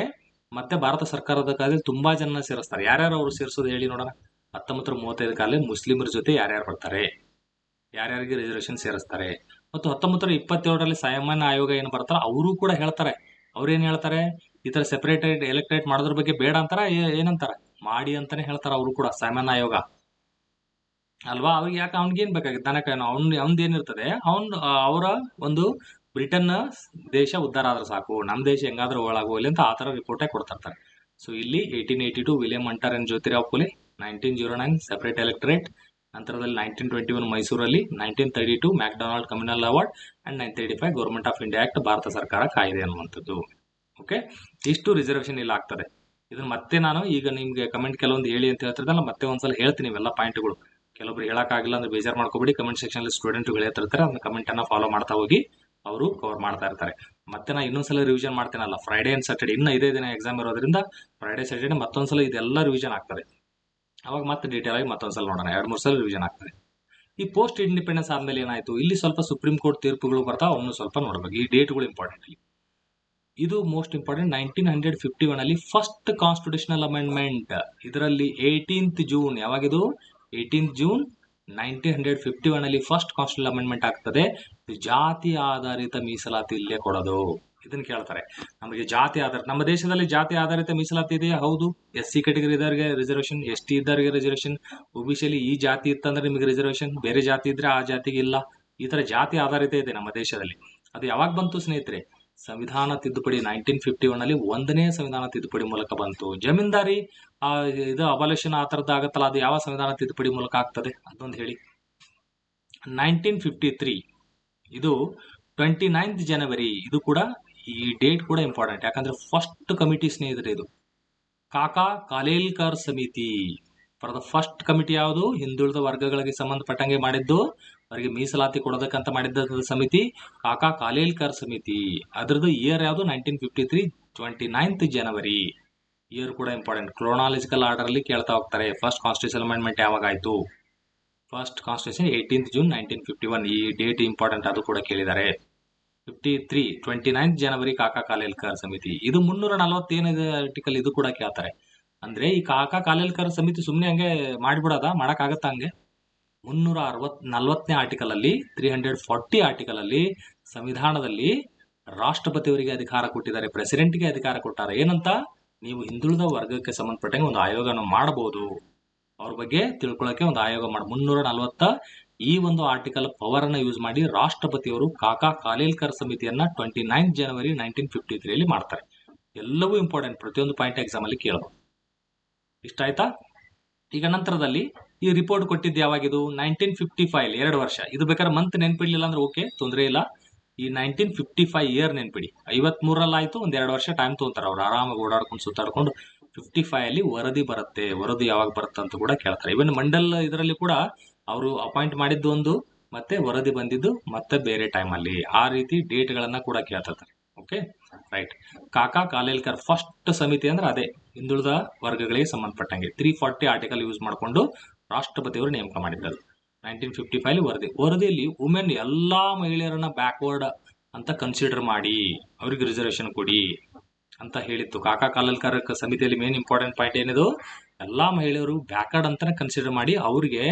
ಮತ್ತೆ ಭಾರತ ಸರ್ಕಾರದ ಕಾಲದಲ್ಲಿ ತುಂಬಾ ಜನ ಸೇರಿಸ್ತಾರೆ. ಯಾರ್ಯಾರು ಅವರು ಸೇರಿಸೋದು ಹೇಳಿ ನೋಡೋಣ. ಹತ್ತೊಂಬತ್ತು ನೂರ ಮೂವತ್ತೈದು ಕಾಲದಲ್ಲಿ ಮುಸ್ಲಿಮರ ಜೊತೆ ಯಾರ್ಯಾರು ಬರ್ತಾರೆ? ಯಾರ್ಯಾರಿಗೆ ರಿಸರ್ವೇಷನ್ ಸೇರಿಸ್ತಾರೆ? ಮತ್ತು ಹತ್ತೊಂಬತ್ತು ನೂರ ಇಪ್ಪತ್ತೇಳರಲ್ಲಿ ಸಾಮಾನ್ಯ ಆಯೋಗ ಏನು ಬರ್ತಾರೆ ಅವರು ಕೂಡ ಹೇಳ್ತಾರೆ. ಅವ್ರೇನು ಹೇಳ್ತಾರೆ? ಈ ತರ ಸೆಪರೇಟೆಡ್ ಎಲೆಕ್ಟ್ರೇಟ್ ಮಾಡೋದ್ರ ಬಗ್ಗೆ ಬೇಡ ಅಂತಾರ? ಏನಂತಾರ? ಮಾಡಿ ಅಂತಾನೆ ಹೇಳ್ತಾರ ಅವರು ಕೂಡ ಸಾಮಾನ್ಯ ಆಯೋಗ. ಅಲ್ವಾ? ಅವ್ರಿಗೆ ಯಾಕೆ ಅವ್ನಿಗೇನ್ ಬೇಕಾಗಿತ್ತು? ದನಕ ಅವ್ನ್, ಅವ್ನ್ದು ಏನಿರ್ತದೆ ಅವ್ನ್ ಅವರ ಒಂದು ಬ್ರಿಟನ್ ದೇಶ ಉದ್ಧಾರ ಆದ್ರೆ ಸಾಕು. ನಮ್ ದೇಶ ಹೆಂಗಾದ್ರೂ ಇಲ್ಲಿ ಅಂತ ಆ ಥರ ರಿಪೋರ್ಟೇ ಕೊಡ್ತಿರ್ತಾರೆ. ಸೊ ಇಲ್ಲಿ eighteen eighty two William Hunter and Jyotirao Phule nineteen zero nine separate electorate ನಂತರದಲ್ಲಿ ನೈನ್ಟೀನ್ ಟ್ವೆಂಟಿ ಒನ್ ಮೈಸೂರಲ್ಲಿ nineteen thirty two MacDonald communal award and nine thirty five government of India act Bharat ಸರ್ಕಾರ ಕಾಯಿದೆ ಅನ್ನುವಂಥದ್ದು. Okay ಇಷ್ಟು reservation ಇಲ್ಲ ಆಗ್ತದೆ. ಇದನ್ನ ಮತ್ತೆ ನಾನು ಈಗ ನಿಮ್ಗೆ ಕಮೆಂಟ್ ಕೆಲವೊಂದು ಹೇಳಿ ಅಂತ ಹೇಳ್ತಿರ್ದಲ್ಲ ಮತ್ತೆ ಒಂದ್ಸಲ ಹೇಳ್ತೀನಿ ಇವೆಲ್ಲ ಪಾಯಿಂಟ್ಗಳು ಕೆಲವೊಬ್ರು ಹೇಳೋಕ್ಕಾಗಿಲ್ಲ ಅಂದ್ರೆ ಬೇಜಾರು ಮಾಡ್ಕೋಬೇಡಿ. ಕಮೆಂಟ್ ಸೆಕ್ಷನ್ ಅಲ್ಲಿ ಸ್ಟೂಡೆಂಟ್ಗಳು ಹೇಳ್ತಿರ್ತಾರೆ ಅದನ್ನ ಕಮೆಂಟ್ ಅನ್ನ ಫಾಲೋ ಮಾಡ್ತಾ ಹೋಗಿ ಅವರು ಕವರ್ ಮಾಡ್ತಾ ಇರ್ತಾರೆ. ಮತ್ತೆ ನಾ ಇನ್ನೊಂದ್ಸಲ ರಿವಿಷನ್ ಮಾಡ್ತೇನಲ್ಲ ಫ್ರೈಡೇ ಅಂಡ್ ಸ್ಯಾಟರ್ಡೆ ಇನ್ನು ಐದೇ ದಿನ ಎಕ್ಸಾಮ್ ಇರೋದ್ರಿಂದ ಫ್ರೈಡೇ ಸ್ಯಾಟರ್ಡೆ ಮತ್ತೊಂದ್ಸಲ ಇದೆಲ್ಲ ರಿವಿಷನ್ ಆಗ್ತದೆ. ಅವಾಗ ಮತ್ತೆ ಡೀಟೇಲ್ ಆಗಿ ಮತ್ತೊಂದ್ಸಲ ನೋಡೋಣ. ಎರಡು, ಮೂರು ಸಲ ರಿವಿಷನ್ ಆಗ್ತದೆ. ಈ ಪೋಸ್ಟ್ ಇಂಡಿಪೆಂಡೆನ್ಸ್ ಆದ್ಮೇಲೆ ಏನಾಯ್ತು? ಇಲ್ಲಿ ಸ್ವಲ್ಪ ಸುಪ್ರೀಂ ಕೋರ್ಟ್ ತೀರ್ಪುಗಳು ಬರ್ತಾವ ಅವನು ಸ್ವಲ್ಪ ನೋಡ್ಬೇಕು. ಈ ಡೇಟ್ಗಳು ಇಂಪಾರ್ಟೆಂಟ್ ಇಲ್ಲಿ. ಇದು most important nineteen hundred fifty one ಅಲ್ಲಿ ಫಸ್ಟ್ ಕಾನ್ಸ್ಟಿಟ್ಯೂಷನಲ್ ಅಮೆಂಡ್ಮೆಂಟ್ ಇದರಲ್ಲಿ eighteenth June ಯಾವಾಗಿದು? Eighteenth June nineteen hundred fifty one ಅಲ್ಲಿ ಫಸ್ಟ್ ಕಾನ್ಸ್ಟಿಟ್ಯೂಷನ್ ಅಮೆಂಡ್ಮೆಂಟ್ ಆಗ್ತದೆ. ಜಾತಿ ಆಧಾರಿತ ಮೀಸಲಾತಿ ಇಲ್ಲೇ ಕೊಡೋದು. ಇದನ್ನು ಕೇಳ್ತಾರೆ. ನಮಗೆ ಜಾತಿ ಆಧಾರ, ನಮ್ಮ ದೇಶದಲ್ಲಿ ಜಾತಿ ಆಧಾರಿತ ಮೀಸಲಾತಿ ಇದೆಯಾ? ಹೌದು. ಎಸ್ ಸಿ ಕೆಟಗರಿ ಇದ್ದವರಿಗೆ ರಿಸರ್ವೇಶನ್ ಎಸ್ ಟಿ ಇದ್ದವರಿಗೆ ರಿಸರ್ವೇಶನ್ ಒಬಿಶಿಯಲ್ಲಿ ಈ ಜಾತಿ ಇತ್ತಂದ್ರೆ ನಿಮಗೆ ರಿಸರ್ವೇಶನ್ ಬೇರೆ ಜಾತಿ ಇದ್ರೆ ಆ ಜಾತಿಗೆ ಇಲ್ಲ. ಈ ಥರ ಜಾತಿ ಆಧಾರಿತ ಇದೆ ನಮ್ಮ ದೇಶದಲ್ಲಿ. ಅದು ಯಾವಾಗ ಬಂತು ಸ್ನೇಹಿತರೆ? ಸಂವಿಧಾನ ತಿದ್ದುಪಡಿ ನೈನ್ಟೀನ್ ಫಿಫ್ಟಿ ಒನ್ ಅಲ್ಲಿ ಒಂದನೇ ಸಂವಿಧಾನ ತಿದ್ದುಪಡಿ ಮೂಲಕ ಬಂತು. ಜಮೀನ್ದಾರಿ ಆ, ಇದು ಅಬಲೇಷನ್ ಆ ಥರದ್ದು ಆಗತ್ತಲ್ಲ, ಅದು ಯಾವ ಸಂವಿಧಾನ ತಿದ್ದುಪಡಿ ಮೂಲಕ ಆಗ್ತದೆ ಅದೊಂದು ಹೇಳಿ. ನೈನ್ಟೀನ್ ಫಿಫ್ಟಿ ತ್ರೀ ಇದು ಟ್ವೆಂಟಿ ನೈನ್ತ್ ಜನವರಿ ಇದು ಕೂಡ ಈ ಡೇಟ್ ಕೂಡ ಇಂಪಾರ್ಟೆಂಟ್ ಯಾಕಂದ್ರೆ ಫಸ್ಟ್ ಕಮಿಟಿ ಸ್ನೇಹಿತರೆ ಇದು. ಕಾಕಾ ಕಾಲೇಲ್ಕರ್ ಸಮಿತಿ. ಫಾರ್ ದ ಫಸ್ಟ್ ಕಮಿಟಿ ಯಾವುದು? ಹಿಂದುಳಿದ ವರ್ಗಗಳಿಗೆ ಸಂಬಂಧಪಟ್ಟಂಗೆ ಮಾಡಿದ್ದು, ಅವರಿಗೆ ಮೀಸಲಾತಿ ಕೊಡೋದಕ್ಕಂತ ಮಾಡಿದ್ದ ಸಮಿತಿ, ಕಾಕಾ ಕಾಲೇಲ್ಕರ್ ಸಮಿತಿ. ಅದರದ್ದು ಇಯರ್ ಯಾವುದು? Nineteen fifty three twenty ninth January year ಕೂಡ ಇಂಪಾರ್ಟೆಂಟ್. ಕ್ರೋನಾಲಜಿಕಲ್ ಆರ್ಡರ್ ಅಲ್ಲಿ ಕೇಳ್ತಾ ಹೋಗ್ತಾರೆ ಫಸ್ಟ್ ಕಾನ್ಸ್ಟಿಟ್ಯೂಷನ್ ಅಮೆಂಡ್ಮೆಂಟ್ ಯಾವಾಗ ಆಯ್ತು? First constitution eighteenth June nineteen fifty one ಈ ಡೇಟ್ ಇಂಪಾರ್ಟೆಂಟ್ ಅದು ಕೂಡ ಕೇಳಿದ್ದಾರೆ. Fifty three twenty ninth January Kaka Kalelkar ಸಮಿತಿ. ಇದು ಮುನ್ನೂರ ನಲವತ್ತೇನಿದೆ ಆರ್ಟಿಕಲ್ ಇದು ಕೂಡ ಕೇಳ್ತಾರೆ. ಅಂದ್ರೆ ಈ ಕಾಕಾ ಕಾಲೇಲ್ಕರ್ ಸಮಿತಿ ಸುಮ್ಮನೆ ಹಂಗೆ ಮಾಡಿಬಿಡೋದ? ಮಾಡೋಕ್ಕಾಗತ್ತಾ ಹಂಗೆ? ಮುನ್ನೂರ ಅರವತ್, ನಲ್ವತ್ತನೇ ಆರ್ಟಿಕಲ್ ಅಲ್ಲಿ ತ್ರೀ ಹಂಡ್ರೆಡ್ ಫಾರ್ಟಿ ಆರ್ಟಿಕಲ್ ಅಲ್ಲಿ, ಸಂವಿಧಾನದಲ್ಲಿ ರಾಷ್ಟ್ರಪತಿಯವರಿಗೆ ಅಧಿಕಾರ ಕೊಟ್ಟಿದ್ದಾರೆ ಪ್ರೆಸಿಡೆಂಟ್ಗೆ ಅಧಿಕಾರ ಕೊಟ್ಟಾರೆ. ಏನಂತ? ನೀವು ಹಿಂದುಳಿದ ವರ್ಗಕ್ಕೆ ಸಂಬಂಧಪಟ್ಟಂಗೆ ಒಂದು ಆಯೋಗನ ಮಾಡಬಹುದು. ಅವ್ರ ಬಗ್ಗೆ ತಿಳ್ಕೊಳ್ಳೋಕೆ ಒಂದು ಆಯೋಗ ಮಾಡಿ, ಮುನ್ನೂರ ನಲವತ್ತ ಈ ಒಂದು ಆರ್ಟಿಕಲ್ ಪವರ್ ಅನ್ನ ಯೂಸ್ ಮಾಡಿ ರಾಷ್ಟ್ರಪತಿಯವರು Kaka Kalelkar ಸಮಿತಿಯನ್ನ twenty nine January nineteen fifty ತ್ರೀಯಲ್ಲಿ ಮಾಡ್ತಾರೆ. ಎಲ್ಲವೂ ಇಂಪಾರ್ಟೆಂಟ್ ಪ್ರತಿಯೊಂದು ಪಾಯಿಂಟ್ ಎಕ್ಸಾಮ್ ಅಲ್ಲಿ ಕೇಳಬಹುದು ಇಷ್ಟ ಆಯ್ತಾ ಈಗ ನಂತರದಲ್ಲಿ ಈ ರಿಪೋರ್ಟ್ ಕೊಟ್ಟಿದ್ದು ಯಾವಾಗಿದು? ನೈನ್ಟೀನ್ ಫಿಫ್ಟಿ ಫೈವ್ ಎರಡು ವರ್ಷ. ಇದು ಬೇಕಾದ್ರೆ ಮಂತ್ ನೆನ್ಪಿಡ್ಲಿಲ್ಲ ಅಂದ್ರೆ ಓಕೆ ತೊಂದರೆ ಇಲ್ಲ. ಈ ನೈನ್ಟೀನ್ ಫಿಫ್ಟಿ ಫೈವ್ ಇಯರ್ ನೆನ್ಪಿಡಿ. ಐವತ್ ಮೂರಲ್ಲಿ ಆಯ್ತು ಒಂದ್ ಎರಡು ವರ್ಷ ಟೈಮ್ ತೊಗೊಂತಾರೆ ಅವ್ರು. ಆರಾಮಾಗಿ ಓಡಾಡ್ಕೊಂಡು, ಸುತ್ತಾಡ್ಕೊಂಡು ಫಿಫ್ಟಿ ಫೈವ್ ಅಲ್ಲಿ ವರದಿ ಬರುತ್ತೆ. ವರದಿ ಯಾವಾಗ ಬರುತ್ತೆ ಅಂತ ಕೂಡ ಕೇಳ್ತಾರೆ. ಇವನ್ ಮಂಡಲ್ ಇದರಲ್ಲಿ ಕೂಡ ಅವರು ಅಪಾಯಿಂಟ್ ಮಾಡಿದ್ದು ಒಂದು, ಮತ್ತೆ ವರದಿ ಬಂದಿದ್ದು ಮತ್ತೆ ಬೇರೆ ಟೈಮ್ ಅಲ್ಲಿ. ಆ ರೀತಿ ಡೇಟ್ ಗಳನ್ನ ಕೂಡ ಕೇಳ್ತಾರೆ ಓಕೆ ರೈಟ್ ಕಾಕಾ ಕಾಲೇಲ್ಕರ್ ಫಸ್ಟ್ ಸಮಿತಿ ಅಂದ್ರೆ ಅದೇ. ಹಿಂದುಳಿದ ವರ್ಗಗಳಿಗೆ ಸಂಬಂಧಪಟ್ಟಂಗೆ. ತ್ರೀ ಫಾರ್ಟಿ ಆರ್ಟಿಕಲ್ ಯೂಸ್ ಮಾಡಿಕೊಂಡು ರಾಷ್ಟ್ರಪತಿಯವರು ನೇಮಕ ಮಾಡಿದ್ದರು. ನೈನ್ಟೀನ್ ಫಿಫ್ಟಿ ಫೈವ್ ವರದಿ. ವರದಿಯಲ್ಲಿ ವುಮೆನ್ ಎಲ್ಲಾ ಮಹಿಳೆಯರನ್ನ ಬ್ಯಾಕ್ವರ್ಡ್ ಅಂತ ಕನ್ಸಿಡರ್ ಮಾಡಿ, ಅವ್ರಿಗೆ ರಿಸರ್ವೇಶನ್ ಕೊಡಿ ಅಂತ ಹೇಳಿತ್ತು. ಕಾಕಾ ಕಾಲೇಲ್ಕರ್ ಸಮಿತಿಯಲ್ಲಿ ಮೇನ್ ಇಂಪಾರ್ಟೆಂಟ್ ಪಾಯಿಂಟ್ ಏನಿದು? ಎಲ್ಲಾ ಮಹಿಳೆಯರು ಬ್ಯಾಕ್ವರ್ಡ್ ಅಂತಾನೆ ಕನ್ಸಿಡರ್ ಮಾಡಿ ಅವ್ರಿಗೆ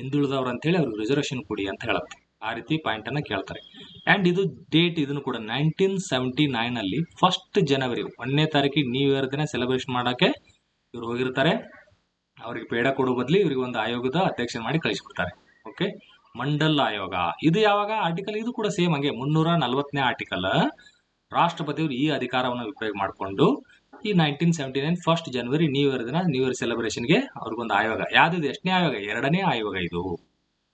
ಹಿಂದುಳಿದವ್ರು ಅಂತ ಹೇಳಿ ಅವ್ರಿಗೆ ರಿಸರ್ವೇಶನ್ ಕೊಡಿ ಅಂತ ಹೇಳುತ್ತೆ. ಆ ರೀತಿ ಪಾಯಿಂಟ್ ಅನ್ನ ಕೇಳ್ತಾರೆ. ಅಂಡ್ ಇದು ಡೇಟ್ ಇದನ್ನು ಕೂಡ ನೈನ್ಟೀನ್ ಸೆವೆಂಟಿ ನೈನ್ ಅಲ್ಲಿ ಫಸ್ಟ್ ಜನವರಿ, ಒಂದನೇ ತಾರೀಕಿಗೆ ನ್ಯೂ ಇಯರ್ ದಿನ ಸೆಲೆಬ್ರೇಷನ್ ಮಾಡೋಕ್ಕೆ ಇವ್ರು ಹೋಗಿರ್ತಾರೆ. ಅವ್ರಿಗೆ ಪೇಡ ಕೊಡೋ ಬದಲಿ ಇವ್ರಿಗೆ ಒಂದು ಆಯೋಗದ ಅಧ್ಯಕ್ಷ ಮಾಡಿ ಕಳಿಸ್ಕೊಡ್ತಾರೆ. ಓಕೆ, ಮಂಡಲ್ ಆಯೋಗ. ಇದು ಯಾವಾಗ? ಆರ್ಟಿಕಲ್ ಇದು ಕೂಡ ಸೇಮ್ ಹಂಗೆ, ಮುನ್ನೂರ ನಲವತ್ತನೇ ಆರ್ಟಿಕಲ್ ರಾಷ್ಟ್ರಪತಿಯವರು ಈ ಅಧಿಕಾರವನ್ನು ಉಪಯೋಗ ಮಾಡಿಕೊಂಡು, ಈ nineteen seventy nine first January new year ದಿನ ನ್ಯೂ ಇಯರ್ ಸೆಲೆಬ್ರೇಷನ್ಗೆ ಅವ್ರಿಗೊಂದು ಆಯೋಗ. ಯಾವ್ದು ಎಷ್ಟನೇ ಆಯೋಗ? ಎರಡನೇ ಆಯೋಗ ಇದು.